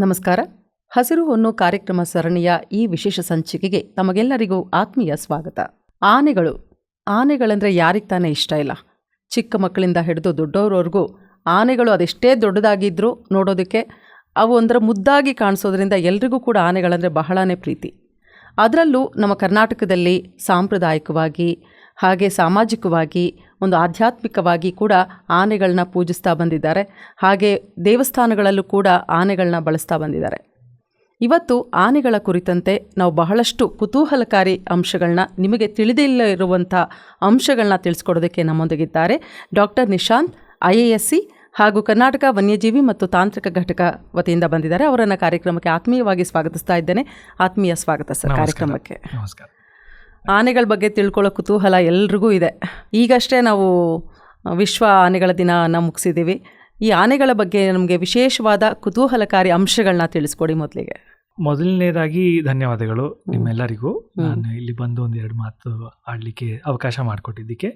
ನಮಸ್ಕಾರ. ಹಸಿರು ಹೊನ್ನು ಕಾರ್ಯಕ್ರಮ ಸರಣಿಯ ಈ ವಿಶೇಷ ಸಂಚಿಕೆಗೆ ತಮಗೆಲ್ಲರಿಗೂ ಆತ್ಮೀಯ ಸ್ವಾಗತ. ಆನೆಗಳು. ಆನೆಗಳಂದರೆ ಯಾರಿಗೆ ತಾನೇ ಇಷ್ಟ ಇಲ್ಲ. ಚಿಕ್ಕ ಮಕ್ಕಳಿಂದ ಹಿಡಿದು ದೊಡ್ಡವರವರೆಗೂ ಆನೆಗಳು ಅದೆಷ್ಟೇ ದೊಡ್ಡದಾಗಿದ್ದರೂ ನೋಡೋದಕ್ಕೆ ಅವು ಒಂದರ ಮುದ್ದಾಗಿ ಕಾಣಿಸೋದ್ರಿಂದ ಎಲ್ರಿಗೂ ಕೂಡ ಆನೆಗಳಂದರೆ ಬಹಳನೇ ಪ್ರೀತಿ. ಅದರಲ್ಲೂ ನಮ್ಮ ಕರ್ನಾಟಕದಲ್ಲಿ ಸಾಂಪ್ರದಾಯಿಕವಾಗಿ, ಹಾಗೆ ಸಾಮಾಜಿಕವಾಗಿ ಒಂದು ಆಧ್ಯಾತ್ಮಿಕವಾಗಿ ಕೂಡ ಆನೆಗಳನ್ನ ಪೂಜಿಸ್ತಾ ಬಂದಿದ್ದಾರೆ. ಹಾಗೆ ದೇವಸ್ಥಾನಗಳಲ್ಲೂ ಕೂಡ ಆನೆಗಳನ್ನ ಬಳಸ್ತಾ ಬಂದಿದ್ದಾರೆ. ಇವತ್ತು ಆನೆಗಳ ಕುರಿತಂತೆ ನಾವು ಬಹಳಷ್ಟು ಕುತೂಹಲಕಾರಿ ಅಂಶಗಳನ್ನ ನಿಮಗೆ ತಿಳಿದಿಲ್ಲ ಇರುವಂಥ ಅಂಶಗಳನ್ನ ತಿಳಿಸ್ಕೊಡೋದಕ್ಕೆ ನಮ್ಮೊಂದಿಗಿದ್ದಾರೆ. Doctor Nishant I A S C ಹಾಗೂ ಕರ್ನಾಟಕ ವನ್ಯಜೀವಿ ಮತ್ತು ತಾಂತ್ರಿಕ ಘಟಕ ವತಿಯಿಂದ ಬಂದಿದ್ದಾರೆ. ಅವರನ್ನು ಕಾರ್ಯಕ್ರಮಕ್ಕೆ ಆತ್ಮೀಯವಾಗಿ ಸ್ವಾಗತಿಸ್ತಾ ಇದ್ದೇನೆ. ಆತ್ಮೀಯ ಸ್ವಾಗತ ಸರ್ ಕಾರ್ಯಕ್ರಮಕ್ಕೆ. ನಮಸ್ಕಾರ. ಆನೆಗಳ ಬಗ್ಗೆ ತಿಳ್ಕೊಳ್ಳೋ ಕುತೂಹಲ ಎಲ್ರಿಗೂ ಇದೆ. ಈಗಷ್ಟೇ ನಾವು ವಿಶ್ವ ಆನೆಗಳ ದಿನನ ಮುಗಿಸಿದ್ದೀವಿ. ಈ ಆನೆಗಳ ಬಗ್ಗೆ ನಮಗೆ ವಿಶೇಷವಾದ ಕುತೂಹಲಕಾರಿ ಅಂಶಗಳನ್ನ ತಿಳಿಸ್ಕೊಡಿ ಮೊದಲಿಗೆ. ಮೊದಲನೇದಾಗಿ ಧನ್ಯವಾದಗಳು ನಿಮ್ಮೆಲ್ಲರಿಗೂ. ನಾನು ಇಲ್ಲಿ ಬಂದು ಒಂದು ಎರಡು ಮಾತು ಆಡಲಿಕ್ಕೆ ಅವಕಾಶ ಮಾಡಿಕೊಟ್ಟಿದ್ದಕ್ಕೆ.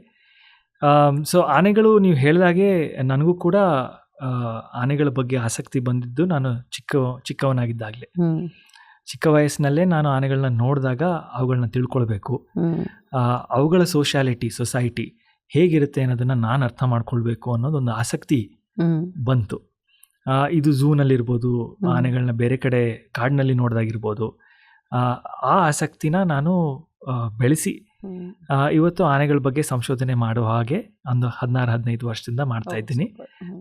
ಸೊ ಆನೆಗಳು ನೀವು ಹೇಳಿದಾಗೆ ನನಗೂ ಕೂಡ ಆನೆಗಳ ಬಗ್ಗೆ ಆಸಕ್ತಿ ಬಂದಿದ್ದು ನಾನು ಚಿಕ್ಕ ಚಿಕ್ಕವನಾಗಿದ್ದಾಗಲೇ. ಚಿಕ್ಕ ವಯಸ್ಸಿನಲ್ಲೇ ನಾನು ಆನೆಗಳನ್ನ ನೋಡಿದಾಗ ಅವುಗಳನ್ನ ತಿಳ್ಕೊಳ್ಬೇಕು. ಅವುಗಳ ಸೋಷಿಯಾಲಿಟಿ ಸೊಸೈಟಿ ಹೇಗಿರುತ್ತೆ ಅನ್ನೋದನ್ನು ನಾನು ಅರ್ಥ ಮಾಡ್ಕೊಳ್ಬೇಕು ಅನ್ನೋದೊಂದು ಆಸಕ್ತಿ ಬಂತು. ಇದು ಝೂನಲ್ಲಿರ್ಬೋದು. ಆನೆಗಳನ್ನ ಬೇರೆ ಕಡೆ ಕಾಡಿನಲ್ಲಿ ನೋಡ್ದಾಗಿರ್ಬೋದು. ಆ, ಆಸಕ್ತಿನ ನಾನು ಬೆಳೆಸಿ ಇವತ್ತು ಆನೆಗಳ ಬಗ್ಗೆ ಸಂಶೋಧನೆ ಮಾಡುವ ಹಾಗೆ ಒಂದು ಹದಿನಾರು ಹದಿನೈದು ವರ್ಷದಿಂದ ಮಾಡ್ತಾ ಇದ್ದೀನಿ.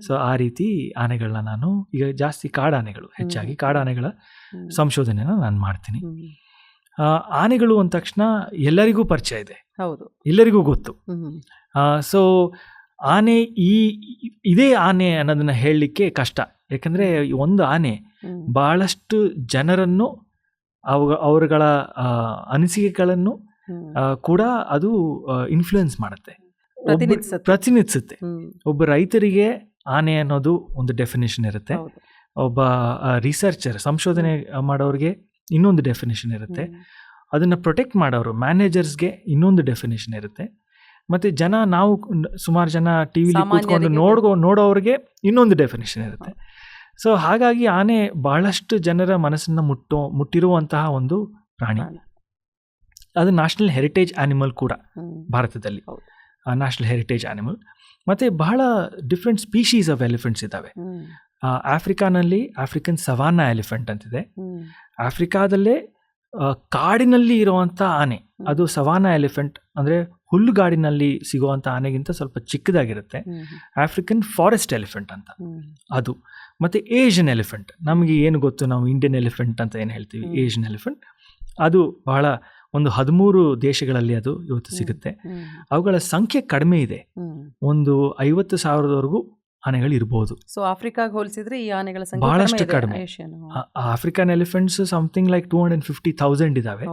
ಸೊ ಆ ರೀತಿ ಆನೆಗಳನ್ನ ನಾನು ಈಗ ಜಾಸ್ತಿ ಕಾಡಾನೆಗಳು ಹೆಚ್ಚಾಗಿ. ಕಾಡಾನೆಗಳ ಸಂಶೋಧನೆ ಸಂಶೋಧನೆನ ನಾನು ಮಾಡ್ತೀನಿ. ಆನೆಗಳು ಅಂದ ತಕ್ಷಣ ಎಲ್ಲರಿಗೂ ಪರಿಚಯ ಇದೆ. ಹೌದು. ಎಲ್ಲರಿಗೂ ಗೊತ್ತು. ಸೊ ಆನೆ ಈ ಇದೇ ಆನೆ ಅನ್ನೋದನ್ನ ಹೇಳಲಿಕ್ಕೆ ಕಷ್ಟ. ಯಾಕಂದರೆ ಒಂದು ಆನೆ. ಬಹಳಷ್ಟು ಜನರನ್ನು ಅವ ಅವರುಗಳ ಅನಿಸಿಕೆಗಳನ್ನು ಕೂಡ ಅದು ಇನ್ಫ್ಲೂಯೆನ್ಸ್ ಮಾಡುತ್ತೆ. ಪ್ರತಿನಿಧಿಸುತ್ತೆ. ಒಬ್ಬ ರೈತರಿಗೆ ಆನೆ ಅನ್ನೋದು ಒಂದು ಡೆಫಿನೇಷನ್ ಇರುತ್ತೆ. ಒಬ್ಬ ರಿಸರ್ಚರ್ ಸಂಶೋಧನೆ ಮಾಡೋರಿಗೆ ಇನ್ನೊಂದು ಡೆಫಿನೇಷನ್ ಇರುತ್ತೆ. ಅದನ್ನು ಪ್ರೊಟೆಕ್ಟ್ ಮಾಡೋರು ಮ್ಯಾನೇಜರ್ಸ್ಗೆ ಇನ್ನೊಂದು ಡೆಫಿನೇಷನ್ ಇರುತ್ತೆ. ಮತ್ತು ಜನ ನಾವು ಸುಮಾರು ಜನ ಟಿ ವಿಲಿ ಕೂತ್ಕೊಂಡು ನೋಡ್ಕೊ ನೋಡೋರಿಗೆ ಇನ್ನೊಂದು ಡೆಫಿನೇಷನ್ ಇರುತ್ತೆ. ಸೊ ಹಾಗಾಗಿ ಆನೆ ಬಹಳಷ್ಟು ಜನರ ಮನಸ್ಸನ್ನು ಮುಟ್ಟೋ ಮುಟ್ಟಿರುವಂತಹ ಒಂದು ಪ್ರಾಣಿ. ಅದು ನ್ಯಾಷನಲ್ ಹೆರಿಟೇಜ್ ಆನಿಮಲ್ ಕೂಡ ಭಾರತದಲ್ಲಿ. National heritage animal. ಮತ್ತು ಬಹಳ ಡಿಫ್ರೆಂಟ್ ಸ್ಪೀಶೀಸ್ ಆಫ್ ಎಲಿಫೆಂಟ್ಸ್ ಇದ್ದಾವೆ ಆಫ್ರಿಕಾನಲ್ಲಿ ಆಫ್ರಿಕನ್ ಸವಾನಾ ಎಲಿಫೆಂಟ್ ಅಂತಿದೆ. ಆಫ್ರಿಕಾದಲ್ಲೇ ಕಾಡಿನಲ್ಲಿ ಇರುವಂಥ ಆನೆ ಅದು ಸವಾನಾ ಎಲಿಫೆಂಟ್ ಅಂದರೆ ಹುಲ್ಲುಗಾಡಿನಲ್ಲಿ ಸಿಗುವಂಥ ಆನೆಗಿಂತ ಸ್ವಲ್ಪ ಚಿಕ್ಕದಾಗಿರುತ್ತೆ. ಆಫ್ರಿಕನ್ ಫಾರೆಸ್ಟ್ ಎಲಿಫೆಂಟ್ ಅಂತ. ಅದು. ಮತ್ತು ಏಷ್ಯನ್ ಎಲಿಫೆಂಟ್. ನಮಗೆ ಏನು ಗೊತ್ತು ನಾವು ಇಂಡಿಯನ್ ಎಲಿಫೆಂಟ್ ಅಂತ ಏನು ಹೇಳ್ತೀವಿ. Asian elephant. ಅದು ಬಹಳ ಒಂದು ಹದಿಮೂರು ದೇಶಗಳಲ್ಲಿ ಅದು ಇವತ್ತು ಸಿಗುತ್ತೆ. ಅವುಗಳ ಸಂಖ್ಯೆ ಕಡಿಮೆ ಇದೆ. ಒಂದು ಐವತ್ತು ಸಾವಿರದವರೆಗೂ ಆನೆಗಳು ಇರಬಹುದು ಸೊ ಆಫ್ರಿಕಾಗೆ ಹೋಲಿಸಿದ್ರೆ ಈ ಆನೆಗಳ ಸಂಖ್ಯೆ ಬಹಳಷ್ಟು. ಕಡಿಮೆ. African elephants something like two hundred fifty thousand ಇದಾವೆ.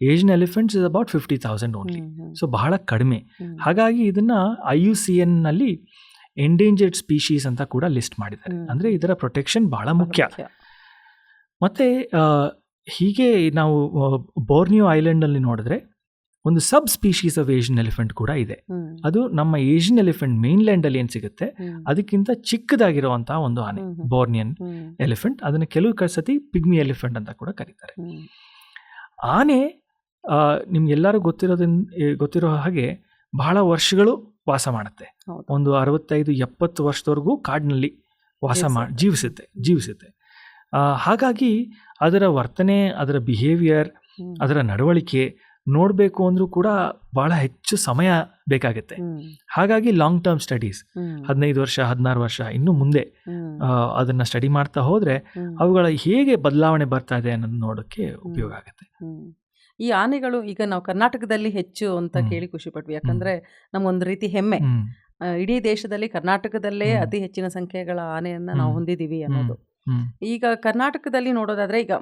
Asian elephants is about fifty thousand only. So ಬಹಳ ಕಡಿಮೆ ಹಾಗಾಗಿ ಇದನ್ನ ಐ ಯು ಸಿ ಎನ್ನಲ್ಲಿ ಎಂಡೇಂಜರ್ಡ್ ಸ್ಪೀಶೀಸ್ ಅಂತ ಕೂಡ ಲಿಸ್ಟ್ ಮಾಡಿದ್ದಾರೆ ಅಂದ್ರೆ ಇದರ ಪ್ರೊಟೆಕ್ಷನ್ ಬಹಳ ಮುಖ್ಯ ಮತ್ತೆ ಹೀಗೆ ನಾವು ಬೋರ್ನಿಯೋ ಐಲ್ಯಾಂಡಲ್ಲಿ ನೋಡಿದ್ರೆ ಒಂದು subspecies of Asian elephant ಕೂಡ ಇದೆ. ಅದು ನಮ್ಮ ಏಷ್ಯನ್ ಎಲಿಫೆಂಟ್ ಮೇನ್ಲ್ಯಾಂಡಲ್ಲಿ ಏನು ಸಿಗುತ್ತೆ? ಅದಕ್ಕಿಂತ ಚಿಕ್ಕದಾಗಿರುವಂತಹ ಒಂದು ಆನೆ. ಬೋರ್ನಿಯನ್. ಎಲಿಫೆಂಟ್ ಅದನ್ನು ಕೆಲವು ಕಸತಿ ಸತಿ ಪಿಗ್ಮಿ ಎಲಿಫೆಂಟ್ ಅಂತ ಕೂಡ ಕರೀತಾರೆ. ಆನೆ ನಿಮ್ಗೆಲ್ಲರೂ ಗೊತ್ತಿರೋದ್ರಿಂದ ಗೊತ್ತಿರೋ ಹಾಗೆ ಬಹಳ ವರ್ಷಗಳು ವಾಸ ಮಾಡುತ್ತೆ. ಒಂದು ಅರವತ್ತೈದು ಎಪ್ಪತ್ತು ವರ್ಷದವರೆಗೂ ಕಾಡಿನಲ್ಲಿ ವಾಸ ಮಾಡಿ ಜೀವಿಸುತ್ತೆ ಜೀವಿಸುತ್ತೆ. ಹಾಗಾಗಿ ಅದರ ವರ್ತನೆ ಅದರ ಬಿಹೇವಿಯರ್ ಅದರ ನಡವಳಿಕೆ ನೋಡಬೇಕು ಅಂದರೂ ಕೂಡ ಬಹಳ ಹೆಚ್ಚು ಸಮಯ ಬೇಕಾಗುತ್ತೆ. ಹಾಗಾಗಿ ಲಾಂಗ್ ಟರ್ಮ್ ಸ್ಟಡೀಸ್. ಹದಿನೈದು ವರ್ಷ ಹದಿನಾರು ವರ್ಷ ಇನ್ನು ಮುಂದೆ ಅದನ್ನು ಸ್ಟಡಿ ಮಾಡ್ತಾ ಹೋದರೆ. ಅವುಗಳ ಹೇಗೆ ಬದಲಾವಣೆ ಬರ್ತಾ ಇದೆ ಅನ್ನೋದು ನೋಡೋಕ್ಕೆ ಉಪಯೋಗ ಆಗುತ್ತೆ. ಈ ಆನೆಗಳು ಈಗ ನಾವು ಕರ್ನಾಟಕದಲ್ಲಿ ಹೆಚ್ಚು ಅಂತ. ಕೇಳಿ ಖುಷಿ ಪಟ್ವಿ. ಯಾಕಂದ್ರೆ ನಮ್ಗೊಂದು ರೀತಿ ಹೆಮ್ಮೆ. ಇಡೀ ದೇಶದಲ್ಲಿ ಕರ್ನಾಟಕದಲ್ಲೇ ಅತಿ ಹೆಚ್ಚಿನ ಸಂಖ್ಯೆಗಳ ಆನೆಯನ್ನ ನಾವು ಹೊಂದಿದ್ದೀವಿ ಹೊಂದಿದೀವಿ ಅನ್ನೋದು. ಈಗ ಕರ್ನಾಟಕದಲ್ಲಿ ನೋಡೋದಾದ್ರೆ ಈಗ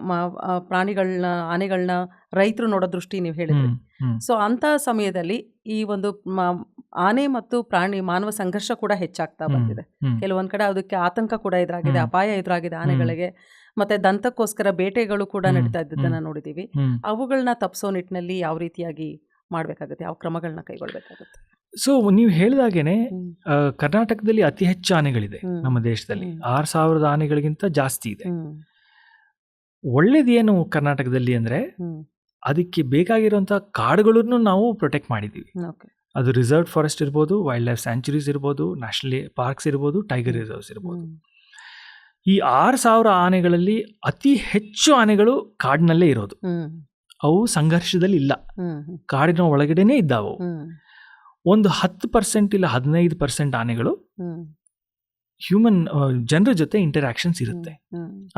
ಪ್ರಾಣಿಗಳನ್ನ ಆನೆಗಳನ್ನ ರೈತರು ನೋಡೋ ದೃಷ್ಟಿ ನೀವು ಹೇಳಿದ್ರಿ. ಸೊ ಅಂತ ಸಮಯದಲ್ಲಿ ಈ ಒಂದು ಆನೆ ಮತ್ತು ಪ್ರಾಣಿ ಮಾನವ ಸಂಘರ್ಷ ಕೂಡ ಹೆಚ್ಚಾಗ್ತಾ ಬಂದಿದೆ. ಕೆಲವೊಂದ್ ಕಡೆ ಅದಕ್ಕೆ ಆತಂಕ ಕೂಡ ಎದುರಾಗಿದೆ ಅಪಾಯ ಎದುರಾಗಿದೆ ಆನೆಗಳಿಗೆ ಮತ್ತೆ ದಂತಕ್ಕೋಸ್ಕರ ಬೇಟೆಗಳು ಕೂಡ. ನಡೀತಾ ಇದ್ದದನ್ನ ನೋಡಿದೀವಿ. ಅವುಗಳನ್ನ ತಪ್ಪಿಸೋ ನಿಟ್ಟಿನಲ್ಲಿ ಯಾವ ರೀತಿಯಾಗಿ ಮಾಡಬೇಕಾಗುತ್ತೆ ಯಾವ ಕ್ರಮಗಳನ್ನ ಕೈಗೊಳ್ಬೇಕಾಗುತ್ತೆ ಸೊ ನೀವು ಹೇಳಿದಾಗೇನೆ. ಕರ್ನಾಟಕದಲ್ಲಿ ಅತಿ ಹೆಚ್ಚು ಆನೆಗಳಿದೆ ನಮ್ಮ ದೇಶದಲ್ಲಿ. ಆರು ಸಾವಿರದ ಆನೆಗಳಿಗಿಂತ ಜಾಸ್ತಿ ಇದೆ. ಒಳ್ಳೇದೇನು ಕರ್ನಾಟಕದಲ್ಲಿ ಅಂದ್ರೆ ಅದಕ್ಕೆ ಬೇಕಾಗಿರುವಂತಹ ಕಾಡುಗಳನ್ನು ನಾವು ಪ್ರೊಟೆಕ್ಟ್ ಮಾಡಿದೀವಿ. ಅದು ರಿಸರ್ವ್ ಫಾರೆಸ್ಟ್ ಇರ್ಬೋದು ವೈಲ್ಡ್ ಲೈಫ್ ಸ್ಯಾಂಚುರೀಸ್ ಇರ್ಬೋದು ನ್ಯಾಷನಲ್ ಪಾರ್ಕ್ಸ್ ಇರ್ಬೋದು ಟೈಗರ್ ರಿಸರ್ವ್ಸ್ ಇರ್ಬೋದು. ಈ ಆರು ಸಾವಿರ ಆನೆಗಳಲ್ಲಿ ಅತಿ ಹೆಚ್ಚು ಆನೆಗಳು ಕಾಡಿನಲ್ಲೇ ಇರೋದು. ಅವು ಸಂಘರ್ಷದಲ್ಲಿ ಇಲ್ಲ. ಕಾಡಿನ ಒಳಗಡೆನೆ ಇದ್ದಾವು ಒಂದು ಹತ್ತು ಪರ್ಸೆಂಟ್ ಇಲ್ಲ ಹದಿನೈದು ಪರ್ಸೆಂಟ್ ಆನೆಗಳು ಹ್ಯೂಮನ್ ಜನರ ಜೊತೆ ಇಂಟರಾಕ್ಷನ್ಸ್ ಇರುತ್ತೆ.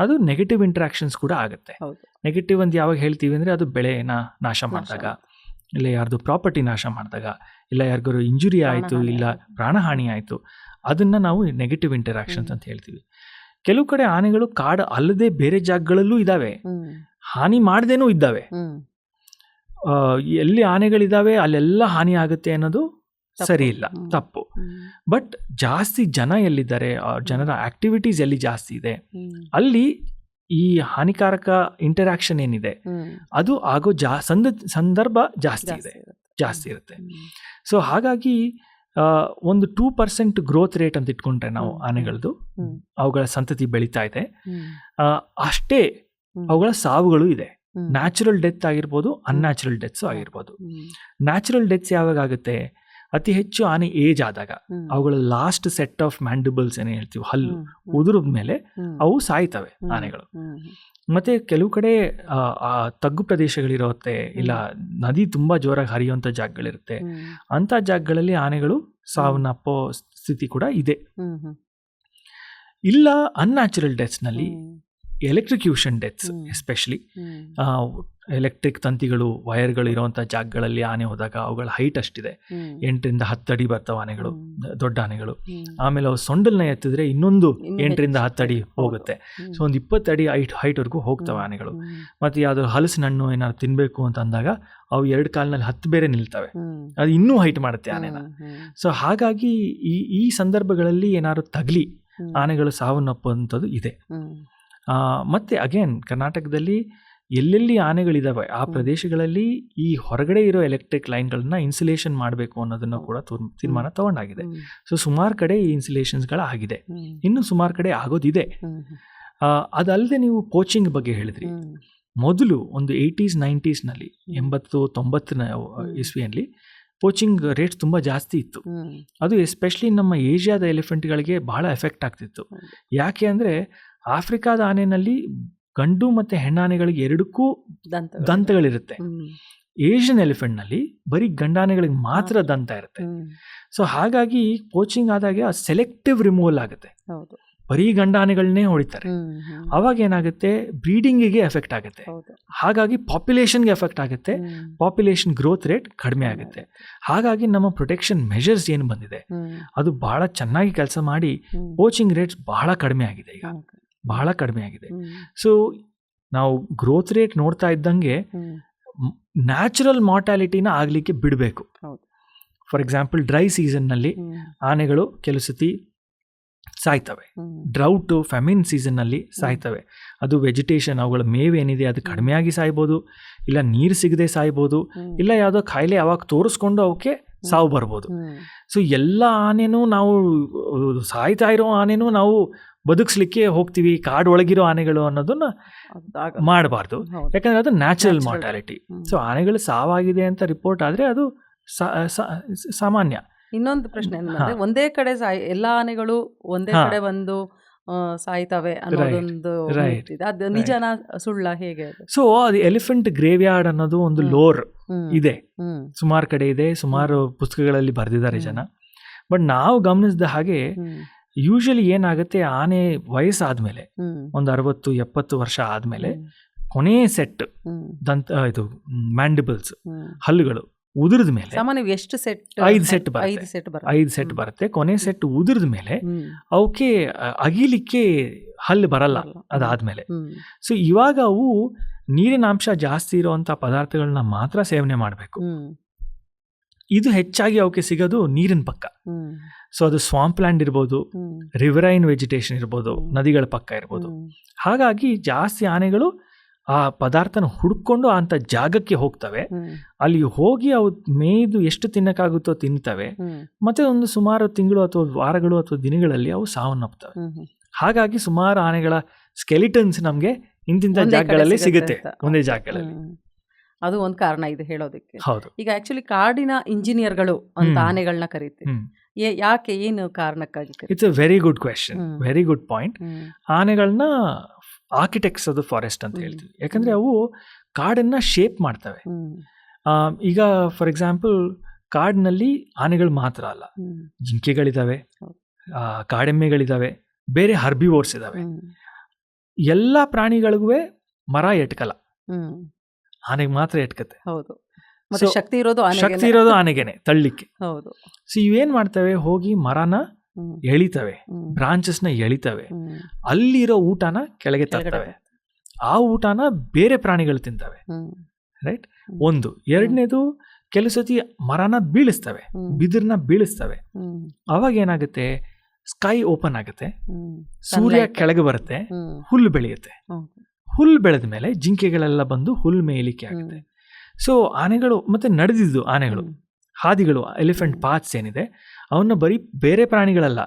ಅದು ನೆಗೆಟಿವ್ ಇಂಟರಾಕ್ಷನ್ಸ್ ಕೂಡ ಆಗುತ್ತೆ. ನೆಗೆಟಿವ್ ಅಂತ ಯಾವಾಗ ಹೇಳ್ತೀವಿ ಅಂದರೆ ಅದು ಬೆಳೆನ ನಾಶ ಮಾಡಿದಾಗ ಇಲ್ಲ ಯಾರ್ದು ಪ್ರಾಪರ್ಟಿ ನಾಶ ಮಾಡಿದಾಗ ಇಲ್ಲ ಯಾರಿಗಾರು ಇಂಜುರಿ ಆಯಿತು ಇಲ್ಲ ಪ್ರಾಣಹಾನಿ ಆಯಿತು ಅದನ್ನು ನಾವು ನೆಗೆಟಿವ್ ಇಂಟರಾಕ್ಷನ್ಸ್ ಅಂತ ಹೇಳ್ತೀವಿ. ಕೆಲವು ಕಡೆ ಆನೆಗಳು ಕಾಡು ಅಲ್ಲದೆ ಬೇರೆ ಜಾಗಗಳಲ್ಲೂ ಇದ್ದಾವೆ ಹಾನಿ ಮಾಡದೇನೂ ಇದ್ದಾವೆ. ಎಲ್ಲಿ ಆನೆಗಳಿದ್ದಾವೆ ಅಲ್ಲೆಲ್ಲ ಹಾನಿ ಆಗುತ್ತೆ ಅನ್ನೋದು. ಸರಿ ಇಲ್ಲ ತಪ್ಪು. ಬಟ್ ಜಾಸ್ತಿ ಜನ ಎಲ್ಲಿದ್ದಾರೆ ಜನರ ಆಕ್ಟಿವಿಟೀಸ್ ಎಲ್ಲಿ ಜಾಸ್ತಿ ಇದೆ ಅಲ್ಲಿ ಈ ಹಾನಿಕಾರಕ ಇಂಟರಾಕ್ಷನ್ ಏನಿದೆ ಅದು ಆಗೋ ಜಾ ಸಂದ ಸಂದರ್ಭ ಜಾಸ್ತಿ ಇದೆ ಜಾಸ್ತಿ ಇರುತ್ತೆ. ಸೊ ಹಾಗಾಗಿ ಒಂದು ಟೂ ಪರ್ಸೆಂಟ್ ಗ್ರೋತ್ ರೇಟ್ ಅಂತ ಇಟ್ಕೊಂಡ್ರೆ ನಾವು ಆನೆಗಳದು ಆನೆಗಳದ್ದು ಅವುಗಳ ಸಂತತಿ ಬೆಳೀತಾ ಇದೆ. ಅಷ್ಟೇ. ಅವುಗಳ ಸಾವುಗಳು ಇದೆ. ನ್ಯಾಚುರಲ್ ಡೆತ್ ಆಗಿರ್ಬೋದು ಅನ್ಯಾಚುರಲ್ ಡೆತ್ಸು ಆಗಿರ್ಬೋದು. ನ್ಯಾಚುರಲ್ ಡೆತ್ಸ್ ಯಾವಾಗ ಆಗುತ್ತೆ? ಅತಿ ಹೆಚ್ಚು ಆನೆ ಏಜ್ ಆದಾಗ. ಅವುಗಳ ಲಾಸ್ಟ್ ಸೆಟ್ ಆಫ್ ಮ್ಯಾಂಡಿಬಲ್ಸ್ ಏನೇ ಹೇಳ್ತೀವಿ ಹಲ್ಲು. ಉದುರಿದ ಮೇಲೆ ಅವು ಸಾಯ್ತವೆ ಆನೆಗಳು. ಮತ್ತೆ ಕೆಲವು ಕಡೆ ತಗ್ಗು ಪ್ರದೇಶಗಳಿರುತ್ತೆ ಇಲ್ಲ ನದಿ ತುಂಬಾ ಜೋರಾಗಿ ಹರಿಯುವಂತ ಜಾಗಗಳಿರುತ್ತೆ. ಅಂತ ಜಾಗಗಳಲ್ಲಿ ಆನೆಗಳು ಸಾವನ್ನಪ್ಪೋ ಸ್ಥಿತಿ ಕೂಡ ಇದೆ. ಇಲ್ಲ unnatural ಡೆತ್ಸ್ನಲ್ಲಿ. Electrocution deaths. Especially. Electric ತಂತಿಗಳು ವೈರ್ಗಳು ಇರುವಂಥ ಜಾಗಗಳಲ್ಲಿ ಆನೆ ಹೋದಾಗ ಅವುಗಳ ಹೈಟ್ ಅಷ್ಟಿದೆ. ಎಂಟರಿಂದ ಹತ್ತಡಿ ಅಡಿ ಬರ್ತಾವೆ ಆನೆಗಳು. ದೊಡ್ಡ ಆನೆಗಳು. ಆಮೇಲೆ ಅವು ಸೊಂಡಲ್ನ ಎತ್ತಿದ್ರೆ ಇನ್ನೊಂದು ಇನ್ನು ಎಂಟರಿಂದ ಹತ್ತಡಿ ಹತ್ತು ಅಡಿ ಹೋಗುತ್ತೆ. ಸೊ ಒಂದು ಇಪ್ಪತ್ತು ಅಡಿ ಹೈಟ್ ಹೈಟ್ವರೆಗೂ ಹೋಗ್ತವೆ ಆನೆಗಳು. ಮತ್ತೆ ಯಾವುದು ಹಲಸಿನ ಹಣ್ಣು ಏನಾದ್ರು ತಿನ್ನಬೇಕು ಅಂತ ಅಂದಾಗ ಅವು ಎರಡು ಕಾಲಿನಲ್ಲಿ ಹತ್ತು ಬೇರೆ ನಿಲ್ತವೆ. ಅದು ಇನ್ನೂ ಹೈಟ್ ಮಾಡುತ್ತೆ ಆನೆನ. ಸೊ ಹಾಗಾಗಿ ಈ ಈ ಸಂದರ್ಭಗಳಲ್ಲಿ ಏನಾದ್ರು ತಗಲಿ. ಆನೆಗಳು ಸಾವನ್ನಪ್ಪುವಂಥದ್ದು ಇದೆ. ಮತ್ತೆ ಅಗೇನ್ ಕರ್ನಾಟಕದಲ್ಲಿ ಎಲ್ಲೆಲ್ಲಿ ಆನೆಗಳಿದ್ದಾವೆ ಆ ಪ್ರದೇಶಗಳಲ್ಲಿ ಈ ಹೊರಗಡೆ ಇರೋ ಎಲೆಕ್ಟ್ರಿಕ್ ಲೈನ್ಗಳನ್ನ ಇನ್ಸುಲೇಷನ್ ಮಾಡಬೇಕು ಅನ್ನೋದನ್ನು ಕೂಡ ತೀರ್- ತೀರ್ಮಾನ ತಗೊಂಡಾಗಿದೆ. ಸೊ ಸುಮಾರು ಕಡೆ ಈ ಇನ್ಸುಲೇಷನ್ಸ್ಗಳು ಆಗಿದೆ. ಇನ್ನು ಸುಮಾರು ಕಡೆ ಆಗೋದಿದೆ. ಅದಲ್ಲದೆ ನೀವು ಕೋಚಿಂಗ್ ಬಗ್ಗೆ ಹೇಳಿದ್ರಿ. ಮೊದಲು ಒಂದು ಏಯ್ಟೀಸ್ ನೈಂಟೀಸ್ನಲ್ಲಿ. ಎಂಬತ್ತು ತೊಂಬತ್ತನ. ಇಸ್ವಿಯಲ್ಲಿ ಕೋಚಿಂಗ್ ರೇಟ್ ತುಂಬ ಜಾಸ್ತಿ ಇತ್ತು. ಅದು ಎಸ್ಪೆಷಲಿ ನಮ್ಮ ಏಷ್ಯಾದ ಎಲಿಫೆಂಟ್ಗಳಿಗೆ ಬಹಳ ಎಫೆಕ್ಟ್ ಆಗ್ತಿತ್ತು. ಯಾಕೆ ಅಂದರೆ ಆಫ್ರಿಕಾದ ಆನೆನಲ್ಲಿ ಗಂಡು ಮತ್ತು ಹೆಣ್ಣಾನೆಗಳಿಗೆ ಎರಡಕ್ಕೂ ದಂತಗಳು. ದಂತಗಳಿರುತ್ತೆ ಏಷ್ಯನ್ ಎಲಿಫೆಂಟ್ನಲ್ಲಿ ಬರೀ ಗಂಡಾನೆಗಳಿಗೆ ಮಾತ್ರ ದಂತ ಇರುತ್ತೆ. ಸೊ ಹಾಗಾಗಿ ಕೋಚಿಂಗ್ ಆದಾಗ ಸೆಲೆಕ್ಟಿವ್ ರಿಮೂವಲ್ ಆಗುತ್ತೆ. ಬರೀ ಗಂಡಾನೆಗಳನ್ನೇ ಹೊಡಿತಾರೆ. ಅವಾಗ ಏನಾಗುತ್ತೆ ಬ್ರೀಡಿಂಗಿಗೆ ಎಫೆಕ್ಟ್ ಆಗುತ್ತೆ. ಹಾಗಾಗಿ ಪಾಪ್ಯುಲೇಷನ್ಗೆ ಎಫೆಕ್ಟ್ ಆಗುತ್ತೆ. ಪಾಪ್ಯುಲೇಷನ್ ಗ್ರೋತ್ ರೇಟ್ ಕಡಿಮೆ ಆಗುತ್ತೆ ಹಾಗಾಗಿ ನಮ್ಮ ಪ್ರೊಟೆಕ್ಷನ್ ಮೆಷರ್ಸ್ ಏನು ಬಂದಿದೆ ಅದು ಬಹಳ ಚೆನ್ನಾಗಿ ಕೆಲಸ ಮಾಡಿ. ಕೋಚಿಂಗ್ ರೇಟ್ಸ್ ಬಹಳ ಕಡಿಮೆ ಆಗಿದೆ ಈಗ. ಬಹಳ ಕಡಿಮೆ ಆಗಿದೆ. ಸೊ ನಾವು ಗ್ರೋತ್ ರೇಟ್ ನೋಡ್ತಾ ಇದ್ದಂಗೆ. ನ್ಯಾಚುರಲ್ ಮಾರ್ಟಾಲಿಟಿನ ಆಗಲಿಕ್ಕೆ ಬಿಡಬೇಕು ಫಾರ್ ಎಕ್ಸಾಂಪಲ್ ಡ್ರೈ ಸೀಸನ್ನಲ್ಲಿ. ಆನೆಗಳು ಕೆಲವು ಸತಿ ಸಾಯ್ತವೆ. ಡ್ರೌಟು ಫೆಮಿನ್ ಸೀಸನ್ನಲ್ಲಿ ಸಾಯ್ತವೆ ಅದು ವೆಜಿಟೇಷನ್ ಅವುಗಳ ಮೇವೇನಿದೆ ಅದು ಕಡಿಮೆಯಾಗಿ ಸಾಯ್ಬೋದು ಇಲ್ಲ ನೀರು ಸಿಗದೆ ಸಾಯ್ಬೋದು ಇಲ್ಲ ಯಾವುದೋ ಕಾಯಿಲೆ ಅವಾಗ ತೋರಿಸ್ಕೊಂಡು ಅವಕ್ಕೆ ಸಾವು ಬರ್ಬೋದು. ಸೊ ಎಲ್ಲ ಆನೆನೂ ನಾವು ಸಾಯ್ತಾ ಇರೋ ಆನೆನೂ ನಾವು ಬದುಕಿಸ್ಲಿಕ್ಕೆ ಹೋಗ್ತೀವಿ ಕಾಡು ಒಳಗಿರೋ ಆನೆಗಳು ಅನ್ನೋದನ್ನ ಮಾಡಬಾರ್ದು. ಯಾಕಂದ್ರೆ ಅದು ನ್ಯಾಚುರಲ್. ಮಾರ್ಟಾಲಿಟಿ ಸೊ ಆನೆಗಳು ಸಾವಾಗಿದೆ ಅಂತ ರಿಪೋರ್ಟ್ ಆದರೆ ಅದು ಸಾಮಾನ್ಯ. ಇನ್ನೊಂದು ಪ್ರಶ್ನೆ ಏನಂದ್ರೆ ಒಂದೇ ಕಡೆ ಸಾಯ್ ಎಲ್ಲಾ ಆನೆಗಳು ಒಂದೇ ಕಡೆ ಬಂದು ಸಾಯ್ತವೆ ಅನ್ನೋದೊಂದು. ಅದು ನಿಜನ ಸುಳ್ಳ ಹೇಗೆ ಸೊ ಅದು ಎಲಿಫೆಂಟ್ ಗ್ರೇವ್ಯಾರ್ಡ್ ಅನ್ನೋದು ಒಂದು ಲೋರ್ ಇದೆ. ಸುಮಾರು ಕಡೆ ಇದೆ ಸುಮಾರು ಪುಸ್ತಕಗಳಲ್ಲಿ ಬರೆದಿದ್ದಾರೆ ಜನ. ಬಟ್ ನಾವು ಗಮನಿಸಿದ ಹಾಗೆ. ಯೂಶಲಿ ಏನಾಗುತ್ತೆ ಆನೆ ವಯಸ್ಸಾದ್ಮೇಲೆ. ಒಂದು ಅರವತ್ತು ಎಪ್ಪತ್ತು ವರ್ಷ ಆದ್ಮೇಲೆ ಕೊನೆ ಸೆಟ್ ದಂತ ಇದು ಮ್ಯಾಂಡಿಬಲ್ಸ್ ಹಲ್ಲುಗಳು ಉದುರಿದ ಮೇಲೆ ಎಷ್ಟು ಸೆಟ್ ಐದು ಸೆಟ್ ಬರುತ್ತೆ. ಐದು ಸೆಟ್ ಬರುತ್ತೆ. ಕೊನೆ ಸೆಟ್ ಉದುರಿದ ಮೇಲೆ. ಅವಕ್ಕೆ ಅಗಿಲಿಕ್ಕೆ ಹಲ್ಲು ಬರಲ್ಲ. ಅದಾದ್ಮೇಲೆ. ಸೊ ಇವಾಗ ಅವು ನೀರಿನ ಅಂಶ ಜಾಸ್ತಿ ಇರುವಂತ ಪದಾರ್ಥಗಳನ್ನ ಮಾತ್ರ ಸೇವನೆ ಮಾಡಬೇಕು. ಇದು ಹೆಚ್ಚಾಗಿ ಅವಕ್ಕೆ ಸಿಗೋದು ನೀರಿನ ಪಕ್ಕ. ಸೊ ಅದು ಸ್ವಾಂಪ್ ಲ್ಯಾಂಡ್ ಇರ್ಬೋದು. ರಿವರೈನ್ ವೆಜಿಟೇಷನ್ ಇರ್ಬೋದು ನದಿಗಳ ಪಕ್ಕ ಇರ್ಬೋದು. ಹಾಗಾಗಿ ಜಾಸ್ತಿ ಆನೆಗಳು ಆ ಪದಾರ್ಥನ ಹುಡ್ಕೊಂಡು ಅಂತ ಜಾಗಕ್ಕೆ ಹೋಗ್ತವೆ. ಅಲ್ಲಿ ಹೋಗಿ ಅವು ಮೇಯ್ದು ಎಷ್ಟು ತಿನ್ನಕ್ಕಾಗುತ್ತೋ ತಿಂತವೆ. ಮತ್ತೆ ಒಂದು ಸುಮಾರು ತಿಂಗಳು ಅಥವಾ ವಾರಗಳು ಅಥವಾ ದಿನಗಳಲ್ಲಿ ಅವು ಸಾವನ್ನಪ್ತವೆ. ಹ್ಮ್. ಹಾಗಾಗಿ ಸುಮಾರು ಆನೆಗಳ ಸ್ಕೆಲಿಟನ್ಸ್ ನಮಗೆ ಇಂತಿಂತ ಜಾಗಗಳಲ್ಲಿ ಸಿಗುತ್ತೆ ಒಂದೇ ಜಾಗಗಳಲ್ಲಿ. ಅದು ಒಂದು ಕಾರಣ ಇದೆ ಹೇಳೋದಕ್ಕೆ. ಹೌದು. ಈಗ ಆಕ್ಚುಲಿ ಕಾಡಿನ ಇಂಜಿನಿಯರ್ಗಳು ಅಂತ. ಆನೆಗಳನ್ನ ಕರೀತೀವಿ. ಯಾಕೆ ಏನು ಕಾರಣಕ್ಕಾಗಿ? It's a very good question very good point. ಆನೆಗಳನ್ನ architects ಅದು ಫಾರೆಸ್ಟ್ ಅಂತ ಹೇಳ್ತೀವಿ. ಯಾಕಂದ್ರೆ ಅವು ಕಾಡನ್ನ ಶೇಪ್ ಮಾಡ್ತವೆ. ಈಗ ಫಾರ್ ಎಕ್ಸಾಂಪಲ್ ಕಾಡಿನಲ್ಲಿ ಆನೆಗಳು ಮಾತ್ರ ಅಲ್ಲ. ಜಿಂಕೆಗಳಿದ್ದಾವೆ ಜಿಂಕೆಗಳಿದಾವೆ ಕಾಡೆಮ್ಮೆಗಳಿದಾವೆ ಬೇರೆ ಹರ್ಬಿವೋರ್ಸ್ ಇದಾವೆ. ಇದ್ದಾವೆ ಎಲ್ಲ ಪ್ರಾಣಿಗಳಿಗೂ ಮರ ಎಟ್ಕಲ್ಲ. ಆನೆಗೆ ಮಾತ್ರ ಎಟ್ಕತ್ತೆ. ಹೌದು. ಶಕ್ತಿ ಇರೋದು. ಶಕ್ತಿ ಇರೋದು ಆನೆಗೆನೆ ತಳ್ಳಿಕ್ಕೆ. ಹೌದು. ಸೊ ಇವೇನ್ ಮಾಡ್ತವೆ? ಹೋಗಿ ಮರನ. ಎಳಿತವೆ. ಬ್ರಾಂಚಸ್ನ ಎಳಿತವೆ. ಅಲ್ಲಿರೋ ಊಟನ ಕೆಳಗೆ ತರ್ತವೆ. ಆ ಊಟನ ಬೇರೆ ಪ್ರಾಣಿಗಳು ತಿಂತವೆ. ರೈಟ್? ಒಂದು. ಎರಡನೇದು ಕೆಲವು ಸತಿ ಮರನ ಬೀಳಿಸ್ತವೆ. ಬಿದಿರ್ನ ಬೀಳಿಸ್ತವೆ. ಅವಾಗ ಏನಾಗುತ್ತೆ? ಸ್ಕೈ ಓಪನ್ ಆಗುತ್ತೆ. ಸೂರ್ಯ ಕೆಳಗೆ ಬರುತ್ತೆ. ಹುಲ್ಲು ಬೆಳೆಯುತ್ತೆ. ಹುಲ್ಲು ಬೆಳೆದ ಮೇಲೆ ಜಿಂಕೆಗಳೆಲ್ಲ ಬಂದು ಹುಲ್ ಮೇಯಲಿಕ್ಕೆ ಆಗುತ್ತೆ. ಸೊ ಆನೆಗಳು ಮತ್ತೆ ನಡೆದಿದ್ದು ಆನೆಗಳು. ಹಾದಿಗಳು ಎಲಿಫೆಂಟ್ ಪಾತ್ಸ್ ಏನಿದೆ ಅವನ್ನ ಬರೀ ಬೇರೆ ಪ್ರಾಣಿಗಳಲ್ಲ.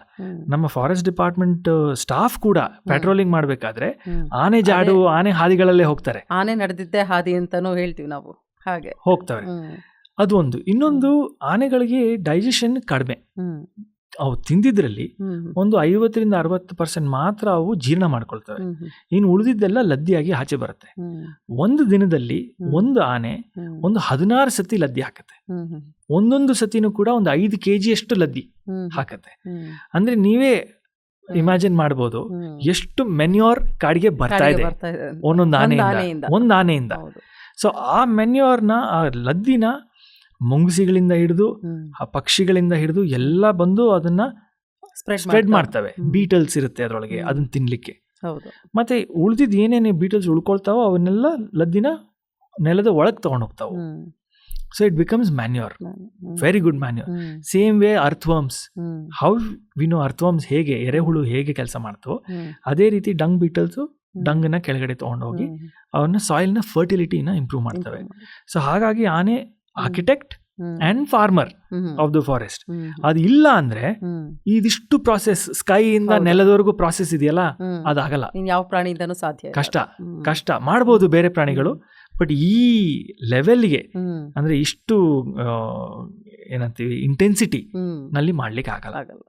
ನಮ್ಮ ಫಾರೆಸ್ಟ್ ಡಿಪಾರ್ಟ್ಮೆಂಟ್ ಸ್ಟಾಫ್ ಕೂಡ ಪೆಟ್ರೋಲಿಂಗ್ ಮಾಡಬೇಕಾದ್ರೆ ಆನೆ ಜಾಡು ಆನೆ ಹಾದಿಗಳಲ್ಲೇ ಹೋಗ್ತಾರೆ. ಆನೆ ನಡೆದಿದ್ದೆ ಹಾದಿ ಅಂತಾನೂ ಹೇಳ್ತೀವಿ ನಾವು. ಹಾಗೆ. ಹೋಗ್ತವೆ. ಅದೊಂದು. ಅದು ಒಂದು ಇನ್ನೊಂದು ಆನೆಗಳಿಗೆ ಡೈಜೆಷನ್ ಕಡಿಮೆ. ಅವು ತಿಂದಿದ್ರಲ್ಲಿ. ಒಂದು ಐವತ್ತರಿಂದ ಅರವತ್ತು ಪರ್ಸೆಂಟ್ ಮಾತ್ರ ಅವು ಜೀರ್ಣ ಮಾಡ್ಕೊಳ್ತವೆ. ಇನ್ನು ಉಳಿದಿದ್ದೆಲ್ಲ ಲದ್ದಿಯಾಗಿ ಆಚೆ ಬರುತ್ತೆ. ಒಂದು ದಿನದಲ್ಲಿ ಒಂದು ಆನೆ ಒಂದು ಹದಿನಾರು ಸತಿ ಲದ್ದಿ ಹಾಕತ್ತೆ. ಒಂದೊಂದು ಸತಿನೂ ಕೂಡ ಒಂದು ಐದು ಕೆ ಜಿಯಷ್ಟು ಲದ್ದಿ. ಹಾಕತ್ತೆ. ಅಂದ್ರೆ ನೀವೇ ಇಮ್ಯಾಜಿನ್ ಮಾಡ್ಬೋದು. ಎಷ್ಟು ಮೆನ್ಯೂರ್ ಕಾಡಿಗೆ ಬರ್ತಾ ಇದೆ. ಒಂದೊಂದು ಒಂದ್ ಆನೆಯಿಂದ. ಆನೆಯಿಂದ. ಒಂದು ಆನೆಯಿಂದ. ಸೊ ಆ ಮೆನ್ಯೂರ್ನ ಆ ಲದ್ದಿನ ಮುಂಗುಸಿಗಳಿಂದ ಹಿಡಿದು ಆ ಪಕ್ಷಿಗಳಿಂದ ಹಿಡಿದು ಎಲ್ಲ ಬಂದು ಅದನ್ನ ಸ್ಪ್ರೆಡ್ ಮಾಡ್ತವೆ. ಬೀಟಲ್ಸ್ ಇರುತ್ತೆ ಅದರೊಳಗೆ ಅದನ್ನ ತಿನ್ಲಿಕ್ಕೆ. ಮತ್ತೆ ಉಳಿದಿದ್ ಏನೇನು ಬೀಟಲ್ಸ್ ಉಳ್ಕೊಳ್ತಾವೋ ಅವನ್ನೆಲ್ಲ ಲದ್ದಿನ ನೆಲದ ಒಳಗೆ ತಗೊಂಡು ಹೋಗ್ತಾವೆ so it becomes manure very good manure same way earthworms how how we know earthworms ಹೇಗೆ ಎರೆಹುಳು ಹೇಗೆ ಕೆಲಸ ಮಾಡ್ತವೋ ಅದೇ ರೀತಿ ಡಂಗ್ ಬೀಟಲ್ಸು. ಡಂಗನ್ನ ಕೆಳಗಡೆ ತೊಗೊಂಡೋಗಿ. ಅವನ್ನ ಸಾಯಿಲ್ನ ಫರ್ಟಿಲಿಟಿನ ಇಂಪ್ರೂವ್ ಮಾಡ್ತವೆ. ಸೊ ಹಾಗಾಗಿ ಆನೆ architect. And farmer of the forest. ಅದು ಇಲ್ಲ ಅಂದ್ರೆ ಇದಿಷ್ಟು ಪ್ರಾಸೆಸ್ ಸ್ಕೈ ಇಂದ ನೆಲದವರೆಗೂ ಪ್ರಾಸೆಸ್ ಇದೆಯಲ್ಲ. ಅದಾಗಲ್ಲ. ಯಾವ ಪ್ರಾಣಿಯಿಂದನೂ ಸಾಧ್ಯ ಕಷ್ಟ ಕಷ್ಟ. ಮಾಡಬಹುದು ಬೇರೆ ಪ್ರಾಣಿಗಳು ಬಟ್ ಈ ಲೆವೆಲ್ಗೆ. ಅಂದ್ರೆ ಇಷ್ಟು ಏನಂತೀವಿ ಇಂಟೆನ್ಸಿಟಿ ನಲ್ಲಿ ಮಾಡ್ಲಿಕ್ಕೆ ಆಗಲ್ಲ ಆಗಲ್ಲ.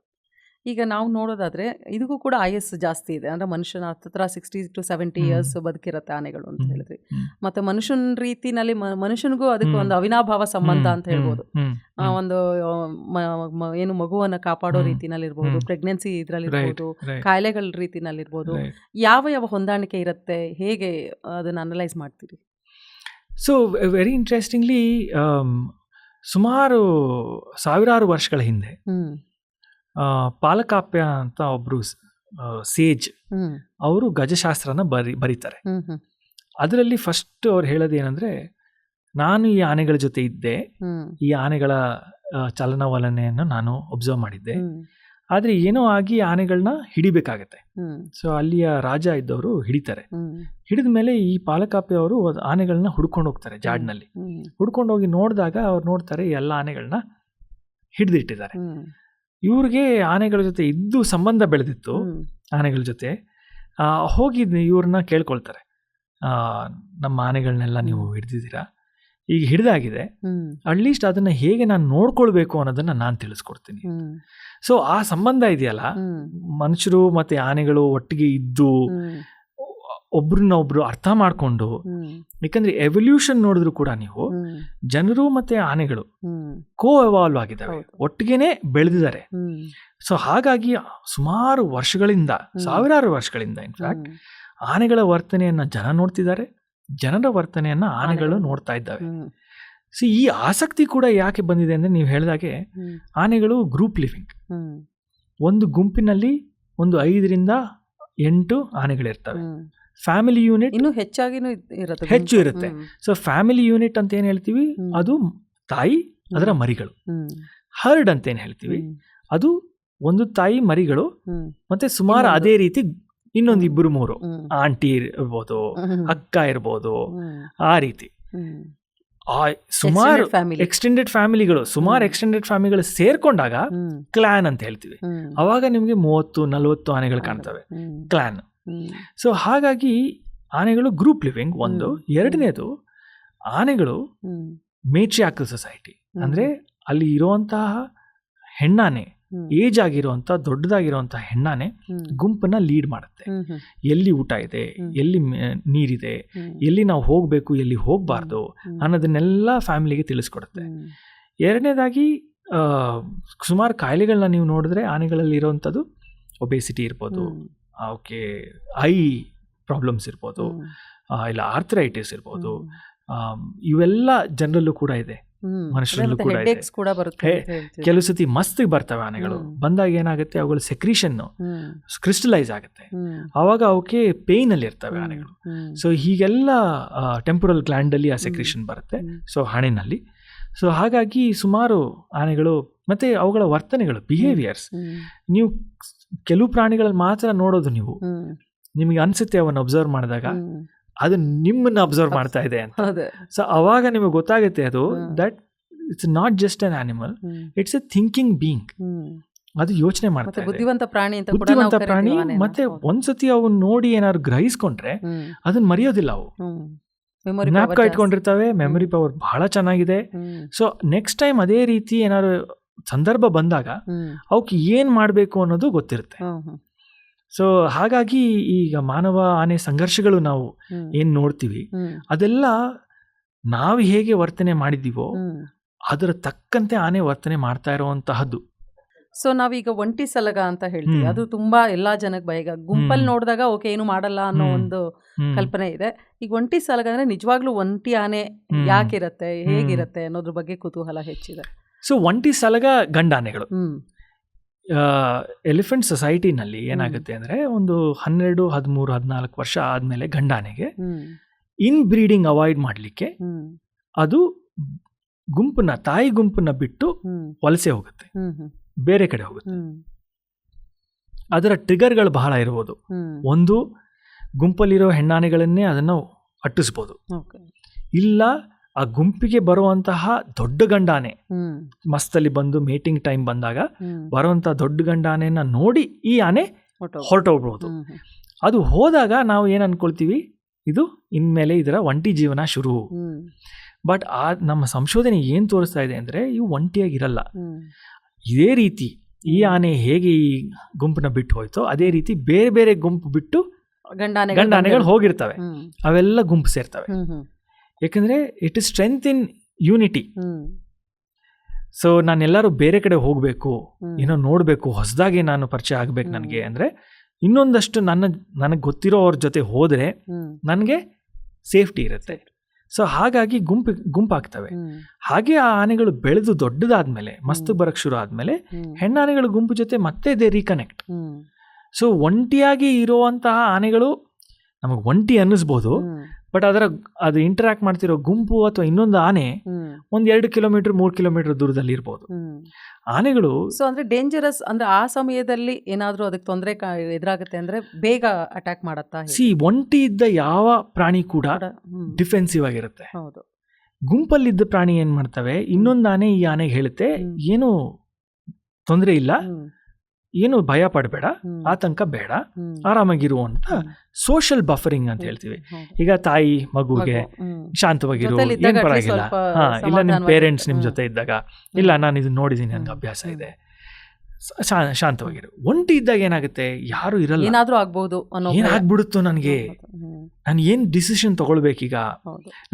ಈಗ ನಾವು ನೋಡೋದಾದ್ರೆ ಇದಕ್ಕೂ ಕೂಡ ಆಯಸ್ ಜಾಸ್ತಿ ಇದೆ. ಅಂದ್ರೆ ಮನುಷ್ಯನ ಹತ್ತಿರ ಸಿಕ್ಸ್ಟಿ ಟು ಸೆವೆಂಟಿ. ಇಯರ್ಸ್ ಬದುಕಿರುತ್ತೆ ಆನೆಗಳು ಅಂತ ಹೇಳಿದ್ರಿ ಮತ್ತೆ ಮನುಷ್ಯನ ರೀತಿನಲ್ಲಿ ಮನುಷ್ಯನಿಗೂ ಅದಕ್ಕೆ ಒಂದು ಅವಿನಾಭಾವ ಸಂಬಂಧ ಅಂತ ಹೇಳ್ಬೋದು. ಒಂದು ಏನು ಮಗುವನ್ನ ಕಾಪಾಡೋ. ರೀತಿನಲ್ಲಿ ಇರ್ಬೋದು. ಪ್ರೆಗ್ನೆನ್ಸಿ ಇದ್ರಲ್ಲಿ ಇರ್ಬೋದು ಕಾಯಿಲೆಗಳ ರೀತಿನಲ್ಲಿ ಇರ್ಬೋದು ಯಾವ ಯಾವ ಹೊಂದಾಣಿಕೆ ಇರುತ್ತೆ? ಹೇಗೆ ಅದನ್ನ ಅನಲೈಸ್ ಮಾಡ್ತೀರಿ? ಸೊ ವೆರಿ ಇಂಟ್ರೆಸ್ಟಿಂಗ್ಲಿ ಸುಮಾರು ಸಾವಿರಾರು ವರ್ಷಗಳ ಹಿಂದೆ ಪಾಲಕಾಪ್ಯ ಅಂತ ಒಬ್ರು ಸೇಜ್ ಅವರು ಗಜಶಾಸ್ತ್ರನ ಬರಿ ಬರೀತಾರೆ. ಅದರಲ್ಲಿ ಫಸ್ಟ್ ಅವ್ರು ಹೇಳೋದು ಏನಂದ್ರೆ ನಾನು ಈ ಆನೆಗಳ ಜೊತೆ ಇದ್ದೆ. ಈ ಆನೆಗಳ ಚಲನವಲನೆಯನ್ನು ನಾನು ಒಬ್ಸರ್ವ್ ಮಾಡಿದ್ದೆ. ಆದ್ರೆ ಏನೋ ಆಗಿ ಆನೆಗಳನ್ನ ಹಿಡಿಬೇಕಾಗತ್ತೆ. ಸೊ ಅಲ್ಲಿಯ ರಾಜ ಇದ್ದವರು ಹಿಡಿತಾರೆ. ಹಿಡಿದ ಮೇಲೆ ಈ ಪಾಲಕಾಪೆ ಅವರು ಆನೆಗಳನ್ನ ಹುಡ್ಕೊಂಡು ಹೋಗ್ತಾರೆ ಜಾಡ್ನಲ್ಲಿ. ಹುಡ್ಕೊಂಡೋಗಿ ಹುಡ್ಕೊಂಡು ಹೋಗಿ ನೋಡಿದಾಗ ಅವ್ರು ನೋಡ್ತಾರೆ ಎಲ್ಲ ಆನೆಗಳನ್ನ ಹಿಡಿದಿಟ್ಟಿದ್ದಾರೆ. ಇವ್ರಿಗೆ ಆನೆಗಳ ಜೊತೆ ಇದ್ದು ಸಂಬಂಧ ಬೆಳೆದಿತ್ತು ಆನೆಗಳ ಜೊತೆ. ಹೋಗಿ ಇವ್ರನ್ನ ಕೇಳ್ಕೊಳ್ತಾರೆ. ನಮ್ಮ ಆನೆಗಳನ್ನೆಲ್ಲ ನೀವು ಹಿಡ್ದಿದ್ದೀರಾ? ಈಗ ಹಿಡಿದಾಗಿದೆ. ಅಟ್ಲೀಸ್ಟ್ ಅದನ್ನ ಹೇಗೆ ನಾನು ನೋಡ್ಕೊಳ್ಬೇಕು ಅನ್ನೋದನ್ನ ನಾನು ತಿಳಿಸ್ಕೊಡ್ತೀನಿ. ಸೊ ಆ ಸಂಬಂಧ ಇದೆಯಲ್ಲ? ಮನುಷ್ಯರು ಮತ್ತೆ ಆನೆಗಳು ಒಟ್ಟಿಗೆ ಇದ್ದು ಒಬ್ರನ್ನ ಒಬ್ರು ಅರ್ಥ ಮಾಡಿಕೊಂಡು ಯಾಕಂದ್ರೆ ಎವಲ್ಯೂಷನ್ ನೋಡಿದ್ರು ಕೂಡ ನೀವು ಜನರು ಮತ್ತೆ ಆನೆಗಳು ಕೋ ಎವಾಲ್ವ್ ಆಗಿದ್ದಾರೆ. ಒಟ್ಟಿಗೆನೆ ಬೆಳೆದಿದ್ದಾರೆ ಸೊ ಹಾಗಾಗಿ ಸುಮಾರು ವರ್ಷಗಳಿಂದ ಸಾವಿರಾರು ವರ್ಷಗಳಿಂದ ಇನ್ಫ್ಯಾಕ್ಟ್. ಆನೆಗಳ ವರ್ತನೆಯನ್ನ ಜನ ನೋಡ್ತಿದ್ದಾರೆ ಜನರ ವರ್ತನೆಯನ್ನ ಆನೆಗಳು. ನೋಡ್ತಾ ಇದ್ದಾವೆ. ಸೊ ಈ ಆಸಕ್ತಿ ಕೂಡ ಯಾಕೆ ಬಂದಿದೆ ಅಂದ್ರೆ ನೀವು ಹೇಳಿದಾಗೆ. ಆನೆಗಳು ಗ್ರೂಪ್ ಲಿವಿಂಗ್ ಒಂದು ಗುಂಪಿನಲ್ಲಿ ಒಂದು ಐದರಿಂದ ಎಂಟು ಆನೆಗಳಿರ್ತವೆ. ಫ್ಯಾಮಿಲಿ ಯೂನಿಟ್ ಇನ್ನು ಹೆಚ್ಚಾಗಿನೂ ಇರುತ್ತೆ ಹೆಚ್ಚು ಇರುತ್ತೆ. ಸೊ ಫ್ಯಾಮಿಲಿ ಯೂನಿಟ್ ಅಂತ ಏನು ಹೇಳ್ತೀವಿ? ಅದು ತಾಯಿ ಅದರ ಮರಿಗಳು. ಹರ್ಡ್ ಅಂತ ಏನು ಹೇಳ್ತೀವಿ? ಅದು ಒಂದು ತಾಯಿ ಮರಿಗಳು. ಮತ್ತೆ ಸುಮಾರು ಅದೇ ರೀತಿ ಇನ್ನೊಂದು ಇಬ್ಬರು ಮೂರು. ಆಂಟಿ ಇರ್ಬೋದು. ಅಕ್ಕ ಇರ್ಬೋದು ಆ ರೀತಿ. ಆ ಸುಮಾರು ಎಕ್ಸ್ಟೆಂಡೆಡ್ ಫ್ಯಾಮಿಲಿಗಳು ಸುಮಾರು ಎಕ್ಸ್ಟೆಂಡೆಡ್ ಫ್ಯಾಮಿಲಿಗಳು ಸೇರ್ಕೊಂಡಾಗ. ಕ್ಲಾನ್ ಅಂತ ಹೇಳ್ತೀವಿ. ಅವಾಗ ನಿಮಗೆ ಮೂವತ್ತು ನಲವತ್ತು ಆನೆಗಳು ಕಾಣ್ತವೆ. ಕ್ಲಾನ್. ಸೊ ಹಾಗಾಗಿ ಆನೆಗಳು ಗ್ರೂಪ್ ಲಿವಿಂಗ್ ಒಂದು. ಎರಡನೇದು ಆನೆಗಳು ಹ್ಮ್. ಮೇಟ್ರಿಯಾಕಲ್ ಸೊಸೈಟಿ. ಅಂದ್ರೆ ಅಲ್ಲಿ ಇರುವಂತಹ ಹೆಣ್ಣಾನೆ ಏಜ್ ಆಗಿರುವಂತ ದೊಡ್ಡದಾಗಿರುವಂತಹ ಹೆಣ್ಣಾನೆ. ಗುಂಪನ್ನ ಲೀಡ್ ಮಾಡುತ್ತೆ. ಎಲ್ಲಿ ಊಟ ಇದೆ ಎಲ್ಲಿ ನೀರಿದೆ ಎಲ್ಲಿ ನಾವು ಹೋಗ್ಬೇಕು ಎಲ್ಲಿ ಹೋಗ್ಬಾರ್ದು ಅನ್ನೋದನ್ನೆಲ್ಲ ಫ್ಯಾಮಿಲಿಗೆ ತಿಳಿಸ್ಕೊಡುತ್ತೆ. ಎರಡನೇದಾಗಿ ಸುಮಾರು ಕಾಯಿಲೆಗಳನ್ನ ನೀವು ನೋಡಿದ್ರೆ ಆನೆಗಳಲ್ಲಿ ಇರೋವಂಥದ್ದು ಒಬೇಸಿಟಿ ಇರ್ಬೋದು ಓಕೆ ಐ ಪ್ರಾಬ್ಲಮ್ಸ್ ಇರ್ಬೋದು ಇಲ್ಲ ಆರ್ಥರೈಟಿಸ್ ಇರ್ಬೋದು ಇವೆಲ್ಲ ಜನರಲ್ಲೂ ಕೂಡ ಇದೆ. ಮನುಷ್ಯರಲ್ಲೂ ಕೂಡ ಇದೆ. ಕೆಲವು ಸತಿ ಮಸ್ತ್ ಬರ್ತವೆ ಆನೆಗಳು ಬಂದಾಗ ಏನಾಗುತ್ತೆ ಅವುಗಳ ಸೆಕ್ರೀಷನ್. ಕ್ರಿಸ್ಟಲೈಸ್ ಆಗುತ್ತೆ. ಅವಾಗ ಅವಕ್ಕೆ ಪೇಯ್ನ್ ಅಲ್ಲಿ ಇರ್ತವೆ ಆನೆಗಳು. ಸೊ ಹೀಗೆಲ್ಲ ಟೆಂಪರಲ್ ಗ್ಲ್ಯಾಂಡ್ ಅಲ್ಲಿ ಆ ಸೆಕ್ರೇಷನ್ ಬರುತ್ತೆ. ಸೊ ಹಣೆನಲ್ಲಿ ಸೊ ಹಾಗಾಗಿ ಸುಮಾರು ಆನೆಗಳು ಮತ್ತೆ ಅವುಗಳ ವರ್ತನೆಗಳು ಬಿಹೇವಿಯರ್ಸ್ ನೀವು ಕೆಲವು ಪ್ರಾಣಿಗಳಲ್ಲಿ ಮಾತ್ರ ನೋಡೋದು ನೀವು. ನಿಮಗೆ ಅನ್ಸುತ್ತೆ ಅವನ್ನ ಅಬ್ಸರ್ವ್ ಮಾಡಿದಾಗ. ಅದು ನಿಮ್ಮನ್ನ ಅಬ್ಸರ್ವ್ ಮಾಡ್ತಾ ಇದೆ ಅಂತ. ಸೊ ಅವಾಗ ನಿಮಗೆ ಗೊತ್ತಾಗುತ್ತೆ ಅದು. That it's not just an animal it's a thinking being ಅದು ಯೋಚನೆ ಮಾಡ್ತಾರೆ ಮಾಡ್ತಾ ಬುದ್ಧಿವಂತ ಪ್ರಾಣಿ ಅಂತ ಬುದ್ಧಿವಂತ ಪ್ರಾಣಿ ಮತ್ತೆ. ಒಂದ್ಸತಿ ಅವನ್ನ ನೋಡಿ ಏನಾದ್ರು ಗ್ರಹಿಸ್ಕೊಂಡ್ರೆ ಅದನ್ನ ಮರೆಯೋದಿಲ್ಲ ಅವು. ಜ್ಞಾಪಕ ಇಟ್ಕೊಂಡಿರ್ತವೆ ಮೆಮೊರಿ ಪವರ್ ಬಹಳ ಚೆನ್ನಾಗಿದೆ. ಸೊ ನೆಕ್ಸ್ಟ್ ಟೈಮ್ ಅದೇ ರೀತಿ ಏನಾದ್ರು ಸಂದರ್ಭ ಬಂದಾಗ ಅವಕ್ಕೆ ಏನ್ ಮಾಡಬೇಕು ಅನ್ನೋದು ಗೊತ್ತಿರುತ್ತೆ. ಸೊ ಹಾಗಾಗಿ ಈಗ ಮಾನವ ಆನೆ ಸಂಘರ್ಷಗಳು ನಾವು. ಏನ್ ನೋಡ್ತೀವಿ ಅದೆಲ್ಲ ನಾವು ಹೇಗೆ ವರ್ತನೆ ಮಾಡಿದ್ದೀವೋ. ಅದರ ತಕ್ಕಂತೆ ಆನೆ ವರ್ತನೆ ಮಾಡ್ತಾ ಇರುವಂತಹದ್ದು. ಸೊ ನಾವೀಗ ಒಂಟಿ ಸಲಗ ಅಂತ ಹೇಳ್ತೀವಿ. ಅದು ತುಂಬಾ ಎಲ್ಲಾ ಜನಕ್ಕೆ ಭಯ. ಗುಂಪಲ್ಲಿ ನೋಡಿದಾಗ ಓಕೆ ಏನು ಮಾಡಲ್ಲ ಅನ್ನೋ ಒಂದು ಕಲ್ಪನೆ ಇದೆ. ಈಗ ಒಂಟಿ ಸಲಗ ಅಂದ್ರೆ ನಿಜವಾಗ್ಲೂ ಒಂಟಿ ಆನೆ. ಯಾಕಿರತ್ತೆ ಹೇಗಿರತ್ತೆ ಅನ್ನೋದ್ರ ಬಗ್ಗೆ ಕುತೂಹಲ ಹೆಚ್ಚಿದೆ. ಸೊ ಒಂಟಿ ಸಲಗ ಗಂಡಾನೆಗಳು. ಎಲಿಫೆಂಟ್ ಸೊಸೈಟಿನಲ್ಲಿ ಏನಾಗುತ್ತೆ ಅಂದರೆ ಒಂದು ಹನ್ನೆರಡು ಹದಿಮೂರು ಹದಿನಾಲ್ಕು ವರ್ಷ ಆದಮೇಲೆ ಗಂಡಾನೆಗೆ ಇನ್ ಬ್ರೀಡಿಂಗ್ ಅವಾಯ್ಡ್ ಮಾಡಲಿಕ್ಕೆ ಅದು ಗುಂಪನ್ನ ತಾಯಿ ಗುಂಪನ್ನ ಬಿಟ್ಟು ವಲಸೆ ಹೋಗುತ್ತೆ. ಬೇರೆ ಕಡೆ ಹೋಗುತ್ತೆ. ಅದರ ಟ್ರಿಗರ್ಗಳು ಬಹಳ ಇರ್ಬೋದು. ಒಂದು ಗುಂಪಲ್ಲಿರೋ ಹೆಣ್ಣಾನೆಗಳನ್ನೇ ಅದನ್ನು ಅಟ್ಟಿಸ್ಬೋದು. ಇಲ್ಲ ಆ ಗುಂಪಿಗೆ ಬರುವಂತಹ ದೊಡ್ಡ ಗಂಡಾನೆ ಮಸ್ತಲ್ಲಿ ಬಂದು ಮೀಟಿಂಗ್ ಟೈಮ್ ಬಂದಾಗ ಬರುವಂತಹ ದೊಡ್ಡ ಗಂಡಾನೆನ ನೋಡಿ ಈ ಆನೆ ಹೊರಟೋಗ್ಬಹುದು ಹೊರಟೋಗ್ಬೋದು ಅದು ಹೋದಾಗ ನಾವು ಏನು ಅನ್ಕೊಳ್ತೀವಿ? ಇದು ಇನ್ಮೇಲೆ ಇದರ ಒಂಟಿ ಜೀವನ ಶುರು. ಬಟ್ ಆ ನಮ್ಮ ಸಂಶೋಧನೆ ಏನು ತೋರಿಸ್ತಾ ಇದೆ ಅಂದರೆ ಇವು ಒಂಟಿಯಾಗಿರಲ್ಲ. ಇದೇ ರೀತಿ ಈ ಆನೆ ಹೇಗೆ ಈ ಗುಂಪನ್ನ ಬಿಟ್ಟು ಹೋಯ್ತೋ ಅದೇ ರೀತಿ ಬೇರೆ ಬೇರೆ ಗುಂಪು ಬಿಟ್ಟು ಗಂಡಾನೆ ಗಂಡಾನೆಗಳು ಹೋಗಿರ್ತವೆ. ಅವೆಲ್ಲ ಗುಂಪು ಸೇರ್ತವೆ. ಯಾಕಂದ್ರೆ it is strength in unity so ನಾನೆಲ್ಲರೂ ಬೇರೆ ಕಡೆ ಹೋಗಬೇಕು ಏನೋ ನೋಡಬೇಕು ಹೊಸದಾಗಿ ನಾನು ಪರಿಚಯ ಆಗಬೇಕು ನನಗೆ ಅಂದರೆ ಇನ್ನೊಂದಷ್ಟು ನನ್ನ ನನಗೆ ಗೊತ್ತಿರೋ ಅವ್ರ ಜೊತೆ ಹೋದರೆ ನನಗೆ ಸೇಫ್ಟಿ ಇರುತ್ತೆ. ಸೊ ಹಾಗಾಗಿ ಗುಂಪು ಗುಂಪಾಗ್ತವೆ. ಹಾಗೆ ಆ ಆನೆಗಳು ಬೆಳೆದು ದೊಡ್ಡದಾದ್ಮೇಲೆ ಮಸ್ತ್ ಬರಕ್ಕೆ ಬರಕ್ ಶುರು ಆದ್ಮೇಲೆ ಹೆಣ್ಣಾನೆಗಳ ಗುಂಪು ಜೊತೆ ಮತ್ತೆ ದೇ ರೀಕನೆಕ್ಟ್ ಸೊ ಒಂಟಿಯಾಗಿ ಇರುವಂತಹ ಆನೆಗಳು ನಮಗೆ ಒಂಟಿ ಅನ್ನಿಸ್ಬೋದು. ಬಟ್ ಅದರ ಅದು ಇಂಟರಾಕ್ಟ್ ಮಾಡ್ತಿರೋ ಗುಂಪು ಅಥವಾ ಇನ್ನೊಂದು ಆನೆ ಒಂದ್ ಎರಡು ಕಿಲೋಮೀಟರ್ ಮೂರು ಕಿಲೋಮೀಟರ್ ದೂರದಲ್ಲಿ ಇರ್ಬೋದು ಆನೆಗಳು ಸೊ ಅಂದ್ರೆ ಡೇಂಜರಸ್ ಅಂದ್ರೆ ಆ ಸಮಯದಲ್ಲಿ ಏನಾದರೂ ಅದಕ್ಕೆ ತೊಂದರೆ ಎದುರಾಗುತ್ತೆ ಅಂದ್ರೆ ಬೇಗ ಅಟ್ಯಾಕ್ ಮಾಡುತ್ತಾ? ಸಿ ಒಂಟಿ ಇದ್ದ ಯಾವ ಪ್ರಾಣಿ ಕೂಡ ಡಿಫೆನ್ಸಿವ್ ಆಗಿರುತ್ತೆ. ಹೌದು. ಗುಂಪಲ್ಲಿದ್ದ ಪ್ರಾಣಿ ಏನ್ ಮಾಡ್ತವೆ? ಇನ್ನೊಂದು ಆನೆ ಈ ಆನೆಗೆ ಹೇಳುತ್ತೆ. ಏನು ತೊಂದರೆ ಇಲ್ಲ. ಏನು ಭಯ ಪಡಬೇಡ ಆತಂಕ ಬೇಡ ಆರಾಮಾಗಿರು ಅಂತ. ಸೋಷಿಯಲ್ ಬಫರಿಂಗ್ ಅಂತ ಹೇಳ್ತೀವಿ. ಈಗ ತಾಯಿ ಮಗುಗೆ. ಶಾಂತವಾಗಿರು ಏನ್ ಪರವಾಗಿಲ್ಲ. ಹಾ ಇಲ್ಲ ನಿಮ್ ಪೇರೆಂಟ್ಸ್ ನಿಮ್ ಜೊತೆ ಇದ್ದಾಗ. ಇಲ್ಲ ನಾನು ಇದನ್ನ ನೋಡಿದೀನಿ ನನ್ಗೆ ಅಭ್ಯಾಸ ಇದೆ. ಶಾಂತವಾಗಿರು. ಒಂಟಿ ಇದ್ದಾಗ ಏನಾಗುತ್ತೆ? ಯಾರು ಇರಲ್ಲ. ಏನಾದ್ರೂ ಆಗ್ಬಹುದು ಏನಾಗ್ಬಿಡುತ್ತೋ ಏನ್ ಭಯ. ಆಗ್ಬಿಡುತ್ತೋ ನನಗೆ? ನಾನು ಏನ್ ಡಿಸಿಷನ್ ತಗೊಳ್ಬೇಕೀಗ?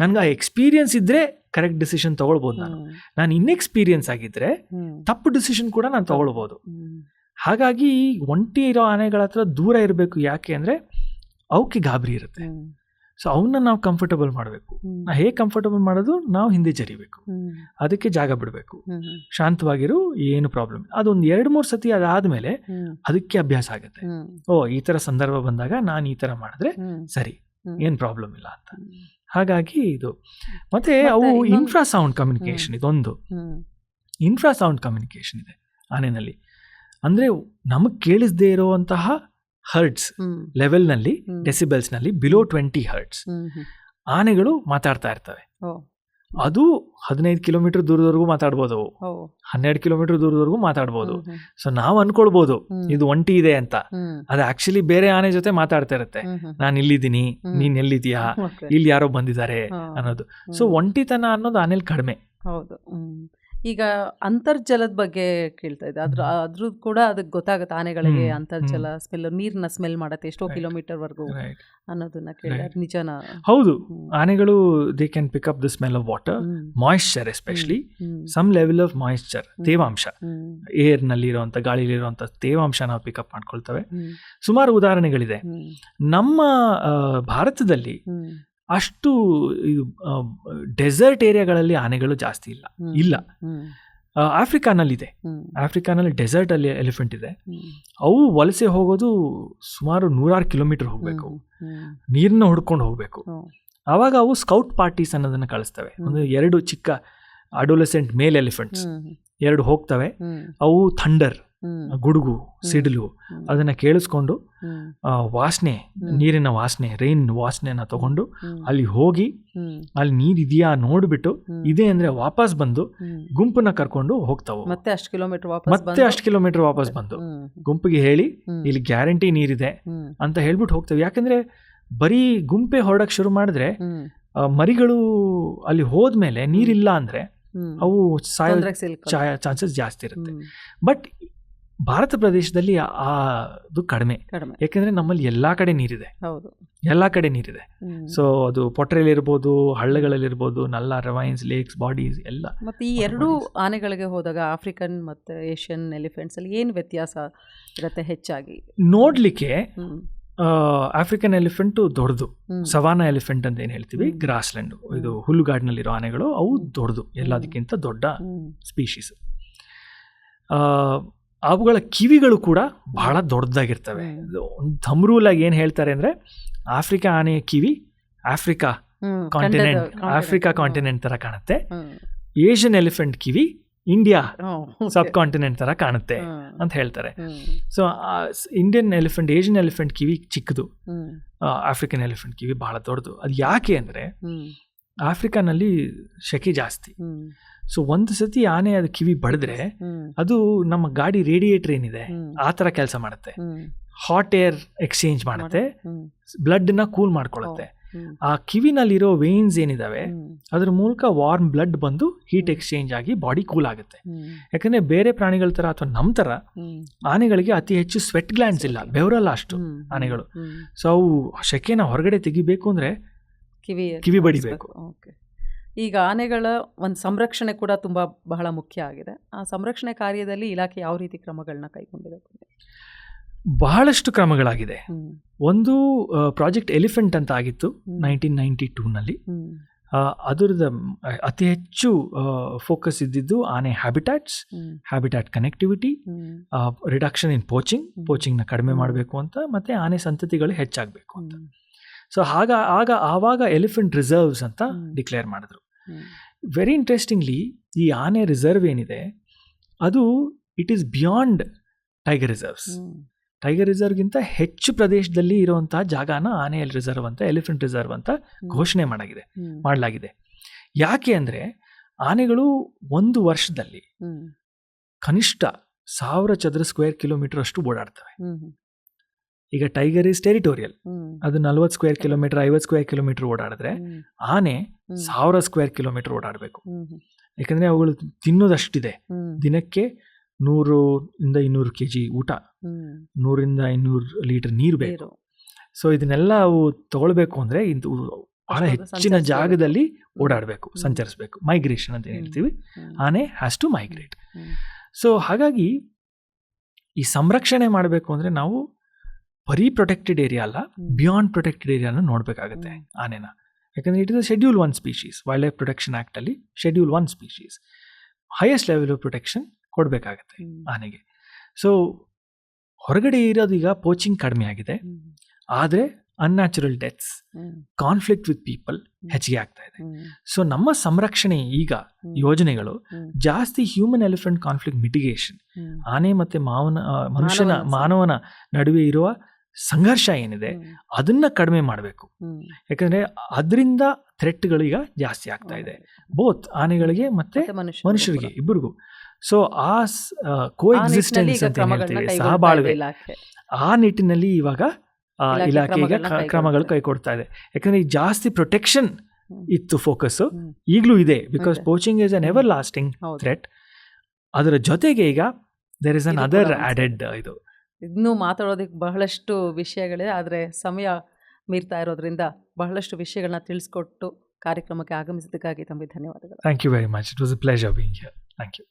ನನ್ಗೆ ಆ ಎಕ್ಸ್ಪೀರಿಯನ್ಸ್ ಇದ್ರೆ ಕರೆಕ್ಟ್ ಡಿಸಿಷನ್ ತಗೊಳ್ಬೋದು ನಾನು. ನಾನು ಇನ್ಎಕ್ಸ್ಪೀರಿಯನ್ಸ್ ಆಗಿದ್ರೆ ತಪ್ಪು ಡಿಸಿಷನ್ ಕೂಡ ನಾನು ತಗೊಳ್ಬೋದು. ಹಾಗಾಗಿ ಒಂಟಿ ಇರೋ ಆನೆಗಳ ಹತ್ರ ದೂರ ಇರಬೇಕು ಯಾಕೆ ಅಂದರೆ ಅವಕ್ಕೆ ಗಾಬರಿ ಇರುತ್ತೆ. ಸೊ ಅವನ್ನ ನಾವು ಕಂಫರ್ಟಬಲ್ ಮಾಡಬೇಕು. ನಾ ಹೇಗೆ ಕಂಫರ್ಟಬಲ್ ಮಾಡೋದು? ನಾವು ಹಿಂದೆ ಜರಿಬೇಕು. ಅದಕ್ಕೆ ಜಾಗ ಬಿಡಬೇಕು. ಶಾಂತವಾಗಿರು ಏನು ಪ್ರಾಬ್ಲಮ್ ಅದೊಂದು ಎರಡು ಮೂರು ಸತಿ ಅದಾದ್ಮೇಲೆ ಅದಕ್ಕೆ ಅಭ್ಯಾಸ ಆಗುತ್ತೆ. ಓ ಈ ತರ ಸಂದರ್ಭ ಬಂದಾಗ ನಾನು ಈ ತರ ಮಾಡಿದ್ರೆ ಸರಿ ಏನು ಪ್ರಾಬ್ಲಮ್ ಇಲ್ಲ ಅಂತ. ಹಾಗಾಗಿ ಇದು ಮತ್ತೆ ಅವು ಇನ್ಫ್ರಾಸೌಂಡ್ ಕಮ್ಯುನಿಕೇಶನ್ ಇದೊಂದು. ಇನ್ಫ್ರಾಸೌಂಡ್ ಕಮ್ಯುನಿಕೇಶನ್ ಇದೆ ಆನೆನಲ್ಲಿ. ಅಂದ್ರೆ ನಮಗೆ ಕೇಳಿಸದೇ ಇರುವಂತಹ ಹರ್ಟ್ಸ್ ಲೆವೆಲ್ ಲೆವೆಲ್ನಲ್ಲಿ ಡೆಸಿಬಲ್ಸ್ನಲ್ಲಿ ಬಿಲೋ ಟ್ವೆಂಟಿ ಹರ್ಟ್ಸ್. ಆನೆಗಳು ಮಾತಾಡ್ತಾ ಇರ್ತವೆ. ಅದು ಹದಿನೈದು ಕಿಲೋಮೀಟರ್ ದೂರದವರೆಗೂ ಮಾತಾಡ್ಬೋದು ಅವು. ಹನ್ನೆರಡು ಕಿಲೋಮೀಟರ್ ದೂರದವರೆಗೂ ಮಾತಾಡ್ಬೋದು. ಸೊ ನಾವು ಅನ್ಕೊಳ್ಬೋದು ಇದು ಒಂಟಿ ಇದೆ ಅಂತ. ಅದು ಆಕ್ಚುಲಿ ಬೇರೆ ಆನೆ ಜೊತೆ ಮಾತಾಡ್ತಾ ಇರುತ್ತೆ. ನಾನು ಇಲ್ಲಿದ್ದೀನಿ. ನೀನ್ ಎಲ್ಲಿದ್ಯಾ ಇಲ್ಲಿ ಯಾರೋ ಬಂದಿದ್ದಾರೆ ಅನ್ನೋದು. ಸೊ ಒಂಟಿತನ ಅನ್ನೋದು ಆನೆಲ್ ಕಡಿಮೆ. ಹೌದು. ಈಗ ಅಂತರ್ಜಲದ ಬಗ್ಗೆ ಕೇಳ್ತಾ ಇದ್ದೆ. ಅದ್ರ ಅದ್ರ ಕೂಡ ಅದಕ್ಕೆ ಗೊತ್ತಾಗುತ್ತೆ ಆನೆಗಳಿಗೆ ಅಂತರ್ಜಲ ಸ್ಮೆಲ್ ನೀರ್ನ ಸ್ಮೆಲ್ ಮಾಡತ್ತೆ ಎಷ್ಟೋ. ಕಿಲೋಮೀಟರ್ ವರ್ಗು ಅನ್ನೋದನ್ನ ಕೇಳಿದ್ರೆ. ನಿಜನಾ? ಹೌದು. ಆನೆಗಳು they can pick up the smell of water. Moisture especially some level of moisture ತೇವಾಂಶ. ಏರ್ನಲ್ಲಿ ಇರುವಂತ ಗಾಳಿಲಿರುವಂತ ತೇವಾಂಶ ನಾವು ಪಿಕಪ್ ಮಾಡ್ಕೊಳ್ತವೆ. ಸುಮಾರು ಉದಾಹರಣೆಗಳಿದೆ. ನಮ್ಮ ಭಾರತದಲ್ಲಿ ಅಷ್ಟು ಡೆಸರ್ಟ್ ಏರಿಯಾಗಳಲ್ಲಿ ಆನೆಗಳು ಜಾಸ್ತಿ ಇಲ್ಲ. ಇಲ್ಲ. ಆಫ್ರಿಕಾನಲ್ಲಿ ಇದೆ ಆಫ್ರಿಕಾನಲ್ಲಿದೆ. ಆಫ್ರಿಕಾನಲ್ಲಿ ಡೆಸರ್ಟ್ ಅಲ್ಲಿ ಎಲಿಫೆಂಟ್ ಇದೆ. ಅವು ವಲಸೆ ಹೋಗೋದು ಸುಮಾರು ನೂರಾರು ಕಿಲೋಮೀಟರ್ ಹೋಗ್ಬೇಕು. ನೀರನ್ನ ಹುಡ್ಕೊಂಡು ಹೋಗ್ಬೇಕು. ಆವಾಗ ಅವು ಸ್ಕೌಟ್ ಪಾರ್ಟೀಸ್ ಅನ್ನೋದನ್ನ ಕಳಿಸ್ತವೆ. ಒಂದು ಎರಡು ಚಿಕ್ಕ ಅಡೋಲೆಸೆಂಟ್ ಮೇಲ್ ಎಲಿಫೆಂಟ್ಸ್. ಎರಡು ಹೋಗ್ತವೆ. ಅವು ಥಂಡರ್. ಗುಡುಗು ಸಿಡಿಲು. ಅದನ್ನ ಕೇಳಿಸ್ಕೊಂಡು ವಾಸನೆ ನೀರಿನ ವಾಸನೆ ರೈನ್ ವಾಸನೆನ ತಗೊಂಡು ಅಲ್ಲಿ ಹೋಗಿ ಅಲ್ಲಿ ನೀರಿದೆಯಾ ಇದೆಯಾ ನೋಡ್ಬಿಟ್ಟು ಇದೆ ಅಂದ್ರೆ ವಾಪಸ್ ಬಂದು ಗುಂಪನ್ನ ಕರ್ಕೊಂಡು ಹೋಗ್ತಾವೆ. ಮತ್ತೆ ಅಷ್ಟು ಕಿಲೋಮೀಟರ್ ವಾಪಸ್ ಮತ್ತೆ ಅಷ್ಟು ಕಿಲೋಮೀಟರ್ ವಾಪಸ್ ಬಂದು. ಗುಂಪಿಗೆ ಹೇಳಿ ಇಲ್ಲಿ ಗ್ಯಾರಂಟಿ ನೀರಿದೆ ಅಂತ ಹೇಳ್ಬಿಟ್ಟು ಹೋಗ್ತವೆ. ಯಾಕಂದ್ರೆ ಬರೀ ಗುಂಪೆ ಹೊರಡಕ್ ಶುರು ಮಾಡಿದ್ರೆ ಮರಿಗಳು ಅಲ್ಲಿ ಹೋದ್ಮೇಲೆ ನೀರಿಲ್ಲ ಅಂದ್ರೆ. ಅವು ಸಾಯೋ ಚಾನ್ಸಸ್ ಜಾಸ್ತಿ ಇರುತ್ತೆ. ಬಟ್ ಭಾರತ ಪ್ರದೇಶದಲ್ಲಿ ಅದು ಕಡಿಮೆ. ಯಾಕೆಂದ್ರೆ ನಮ್ಮಲ್ಲಿ ಎಲ್ಲಾ ಕಡೆ ನೀರಿದೆ. ಹೌದು. ಎಲ್ಲಾ ಕಡೆ ನೀರಿದೆ. ಸೊ ಅದು ಪೊಟ್ರೇಲಿರ್ಬೋದು ಹಳ್ಳಗಳಲ್ಲಿ ಇರ್ಬೋದು ನಲ್ಲ ರವೈನ್ಸ್ ಲೇಕ್ಸ್ ಬಾಡೀಸ್ ಎಲ್ಲ ಮತ್ತೆ ಈ ಎರಡು. ಆನೆಗಳಿಗೆ ಹೋದಾಗ ಆಫ್ರಿಕನ್ ಮತ್ತೆ ಏಷ್ಯನ್ ಎಲಿಫೆಂಟ್ಸ್ ಅಲ್ಲಿ ಏನು ವ್ಯತ್ಯಾಸ ಇರುತ್ತೆ ಹೆಚ್ಚಾಗಿ? ನೋಡ್ಲಿಕ್ಕೆ. ಆಫ್ರಿಕನ್ ಎಲಿಫೆಂಟ್ ದೊಡ್ಡದು. ಸವಾನ ಎಲಿಫೆಂಟ್ ಅಂತ ಏನ್ ಹೇಳ್ತೀವಿ? ಗ್ರಾಸ್ ಗ್ರಾಸ್ಲ್ಯಾಂಡ್ ಇದು ಹುಲ್ಲುಗಾಡಿನಲ್ಲಿರೋ ಆನೆಗಳು ಅವು ದೊಡ್ಡದು. ಎಲ್ಲದಕ್ಕಿಂತ ದೊಡ್ಡ. ಸ್ಪೀಶೀಸ್ ಅವುಗಳ ಕಿವಿಗಳು ಕೂಡ ಬಹಳ ದೊಡ್ಡದಾಗಿರ್ತವೆ. ಒಂದು ಥಮ್ ರೂಲ್ ಆಗಿ ಏನ್ ಹೇಳ್ತಾರೆ ಅಂದರೆ ಆಫ್ರಿಕಾ ಆನೆಯ ಕಿವಿ ಆಫ್ರಿಕಾ ಕಾಂಟಿನೆಂಟ್ ಆಫ್ರಿಕಾ ಕಾಂಟಿನೆಂಟ್ ಥರ ಕಾಣುತ್ತೆ. ಏಷ್ಯನ್ ಎಲಿಫೆಂಟ್ ಕಿವಿ ಇಂಡಿಯಾ. ಸಬ್ ಕಾಂಟಿನೆಂಟ್ ಥರ ಕಾಣುತ್ತೆ ಅಂತ ಹೇಳ್ತಾರೆ. So Indian elephant Asian elephant ಕಿವಿ ಚಿಕ್ಕದು. ಆಫ್ರಿಕನ್ ಎಲಿಫೆಂಟ್ ಕಿವಿ ಬಹಳ ದೊಡ್ಡದು ಅದು ಯಾಕೆ ಅಂದರೆ. ಆಫ್ರಿಕಾನಲ್ಲಿ ಶೆಕೆ ಜಾಸ್ತಿ. ಸೊ ಒಂದು ಸತಿ ಆನೆ ಅದು ಕಿವಿ ಬಡಿದ್ರೆ ಅದು ನಮ್ಮ ಗಾಡಿ ರೇಡಿಯೇಟರ್ ಏನಿದೆ ಆ ತರ ಕೆಲಸ ಮಾಡುತ್ತೆ. ಹಾಟ್ ಏರ್ ಎಕ್ಸ್ಚೇಂಜ್ ಮಾಡುತ್ತೆ. ಬ್ಲಡ್ನ ಕೂಲ್ ಮಾಡ್ಕೊಳ್ಳುತ್ತೆ. ಆ ಕಿವಿನಲ್ಲಿರೋ ವೇನ್ಸ್ ಏನಿದಾವೆ. ಅದ್ರ ಮೂಲಕ ವಾರ್ಮ್ ಬ್ಲಡ್ ಬಂದು ಹೀಟ್ ಎಕ್ಸ್ಚೇಂಜ್ ಆಗಿ ಬಾಡಿ ಕೂಲ್ ಆಗುತ್ತೆ. ಯಾಕಂದ್ರೆ ಬೇರೆ ಪ್ರಾಣಿಗಳ ತರ ಅಥವಾ ನಮ್ಮ ತರ ಆನೆಗಳಿಗೆ ಅತಿ ಹೆಚ್ಚು ಸ್ವೆಟ್ ಗ್ಲ್ಯಾಂಡ್ಸ್ ಇಲ್ಲ ಬೆವರಲ್ಲ ಅಷ್ಟು ಆನೆಗಳು. ಸೊ ಅವು ಶೆಕೆನ ಹೊರಗಡೆ ತೆಗಿಬೇಕು ಅಂದ್ರೆ ಕಿವಿ ಕಿವಿ ಬಡಿಬೇಕು. ಈಗ ಆನೆಗಳ ಒಂದು ಸಂರಕ್ಷಣೆ ಕೂಡ ತುಂಬ ಬಹಳ ಮುಖ್ಯ ಆಗಿದೆ ಆ ಸಂರಕ್ಷಣೆ ಕಾರ್ಯದಲ್ಲಿ ಇಲಾಖೆ ಯಾವ ರೀತಿ ಕ್ರಮಗಳನ್ನ ಕೈಗೊಂಡಿದೆ ಬಹಳಷ್ಟು ಕ್ರಮಗಳಾಗಿದೆ ಒಂದು ಪ್ರಾಜೆಕ್ಟ್ ಎಲಿಫೆಂಟ್ ಅಂತ ಆಗಿತ್ತು. ನೈನ್ಟೀನ್ ನೈಂಟಿ ಟೂನಲ್ಲಿ. ಅದರದ ಅತಿ ಹೆಚ್ಚು ಫೋಕಸ್ ಇದ್ದಿದ್ದು ಆನೆ habitats. Habitat connectivity reduction in poaching. ಪೋಚಿಂಗ್ನ ಕಡಿಮೆ ಮಾಡಬೇಕು ಅಂತ ಮತ್ತೆ ಆನೆ ಸಂತತಿಗಳು ಹೆಚ್ಚಾಗಬೇಕು ಅಂತ. ಸೊ ಆಗ ಆಗ ಆವಾಗ ಎಲಿಫೆಂಟ್ ರಿಸರ್ವ್ಸ್ ಅಂತ ಡಿಕ್ಲೇರ್ ಮಾಡಿದ್ರು. ವೆರಿ ಇಂಟ್ರೆಸ್ಟಿಂಗ್ಲಿ ಈ ಆನೆ ರಿಸರ್ವ್ ಏನಿದೆ ಅದು it is beyond tiger reserves. Tiger ರಿಸರ್ವ್ಗಿಂತ ಹೆಚ್ಚು ಪ್ರದೇಶದಲ್ಲಿ ಇರುವಂತಹ ಜಾಗನ ಆನೆ ರಿಸರ್ವ್ ಅಂತ ಎಲಿಫೆಂಟ್ ರಿಸರ್ವ್ ಅಂತ ಘೋಷಣೆ ಮಾಡಾಗಿದೆ ಮಾಡಲಾಗಿದೆ. ಯಾಕೆ ಅಂದರೆ ಆನೆಗಳು ಒಂದು ವರ್ಷದಲ್ಲಿ ಕನಿಷ್ಠ ಸಾವಿರ ಚದರ ಸ್ಕ್ವೇರ್ ಕಿಲೋಮೀಟರ್ ಅಷ್ಟು ಓಡಾಡ್ತವೆ. ಈಗ ಟೈಗರ್ ಇಸ್ ಟೆರಿಟೋರಿಯಲ್ ಅದು ನಲ್ವತ್ತು ಸ್ಕ್ವೇರ್ ಕಿಲೋಮೀಟರ್ ಐವತ್ತು ಸ್ಕ್ವೇರ್ ಕಿಲೋಮೀಟರ್ ಓಡಾಡಿದ್ರೆ ಆನೆ. ಸಾವಿರ ಸ್ಕ್ವೇರ್ ಕಿಲೋಮೀಟರ್ ಓಡಾಡಬೇಕು. ಯಾಕಂದ್ರೆ ಅವುಗಳು ತಿನ್ನೋದಷ್ಟಿದೆ. ದಿನಕ್ಕೆ ನೂರು ಇಂದ ಇನ್ನೂರು ಕೆ ಜಿ ಊಟ. ನೂರಿಂದ ಇನ್ನೂರು ಲೀಟರ್ ನೀರು ಬೇಕು. ಸೊ ಇದನ್ನೆಲ್ಲ ಅವು ತಗೊಳ್ಬೇಕು ಅಂದ್ರೆ ಇದು ಬಹಳ ಹೆಚ್ಚಿನ ಜಾಗದಲ್ಲಿ ಓಡಾಡಬೇಕು. ಸಂಚರಿಸಬೇಕು ಮೈಗ್ರೇಷನ್ ಅಂತ ಹೇಳ್ತೀವಿ ಆನೆ ಹ್ಯಾಸ್ ಟು ಮೈಗ್ರೇಟ್. ಸೊ ಹಾಗಾಗಿ ಈ ಸಂರಕ್ಷಣೆ ಮಾಡಬೇಕು ಅಂದ್ರೆ ನಾವು ಬರೀ ಪ್ರೊಟೆಕ್ಟೆಡ್ ಏರಿಯಾ ಅಲ್ಲ ಬಿಯಾಂಡ್ ಪ್ರೊಟೆಕ್ಟೆಡ್ ಏರಿಯಾನ ನೋಡಬೇಕಾಗುತ್ತೆ. ಆನೆನ. ಯಾಕಂದ್ರೆ it is schedule one species wildlife protection act ಅಲ್ಲಿ schedule one species highest level of protection ಕೊಡಬೇಕಾಗತ್ತೆ. ಆನೆಗೆ. ಸೊ ಹೊರಗಡೆ ಇರೋದು ಈಗ ಪೋಚಿಂಗ್ ಕಡಿಮೆ ಆಗಿದೆ. ಆದರೆ unnatural deaths conflict with people ಹೆಚ್ಚಿಗೆ ಆಗ್ತಾ ಇದೆ. ಸೊ ನಮ್ಮ ಸಂರಕ್ಷಣೆ ಈಗ ಯೋಜನೆಗಳು ಜಾಸ್ತಿ ಹ್ಯೂಮನ್ ಎಲಿಫೆಂಟ್ ಕಾನ್ಫ್ಲಿಕ್ಟ್ ಮಿಟಿಗೇಷನ್ ಆನೆ ಮತ್ತೆ ಮಾವನ ಮನುಷ್ಯನ ಮಾನವನ ನಡುವೆ ಇರುವ ಸಂಘರ್ಷ ಏನಿದೆ ಅದನ್ನ ಕಡಿಮೆ ಮಾಡಬೇಕು. ಯಾಕಂದ್ರೆ ಅದರಿಂದ ಥ್ರೆಟ್ಗಳು ಈಗ ಜಾಸ್ತಿ ಆಗ್ತಾ ಇದೆ. ಬೋತ್ ಆನೆಗಳಿಗೆ ಮತ್ತೆ ಮನುಷ್ಯರಿಗೆ. ಇಬ್ಬರಿಗೂ ಸೊ ಆ ಕೋ ಎಕ್ಸಿಸ್ಟೆನ್ಸ್ ಅಂತ ಹೇಳ್ತೀವಿ ಸಹಬಾಳ್ವೆ. ಆ ನಿಟ್ಟಿನಲ್ಲಿ ಇವಾಗ ಆ, ಇಲಾಖೆ ಈಗ ಕ್ರಮಗಳು ಕೈಗೊಳ್ತಾ ಇದೆ. ಯಾಕಂದ್ರೆ ಈ ಜಾಸ್ತಿ ಪ್ರೊಟೆಕ್ಷನ್ ಇತ್ತು ಫೋಕಸ್ ಈಗಲೂ ಇದೆ. Because. Poaching is an everlasting threat ಅದರ ಜೊತೆಗೆ ಈಗ there is another added ಇದು. ಇನ್ನೂ ಮಾತಾಡೋದಕ್ಕೆ ಬಹಳಷ್ಟು ವಿಷಯಗಳಿದೆ. ಆದರೆ ಸಮಯ ಮೀರ್ತಾ ಇರೋದ್ರಿಂದ ಬಹಳಷ್ಟು ವಿಷಯಗಳನ್ನ ತಿಳಿಸ್ಕೊಟ್ಟು ಕಾರ್ಯಕ್ರಮಕ್ಕೆ ಆಗಮಿಸಿದ್ದಕ್ಕಾಗಿ ತಮಗೆ ಧನ್ಯವಾದಗಳು. Thank you very much it was a pleasure being here thank you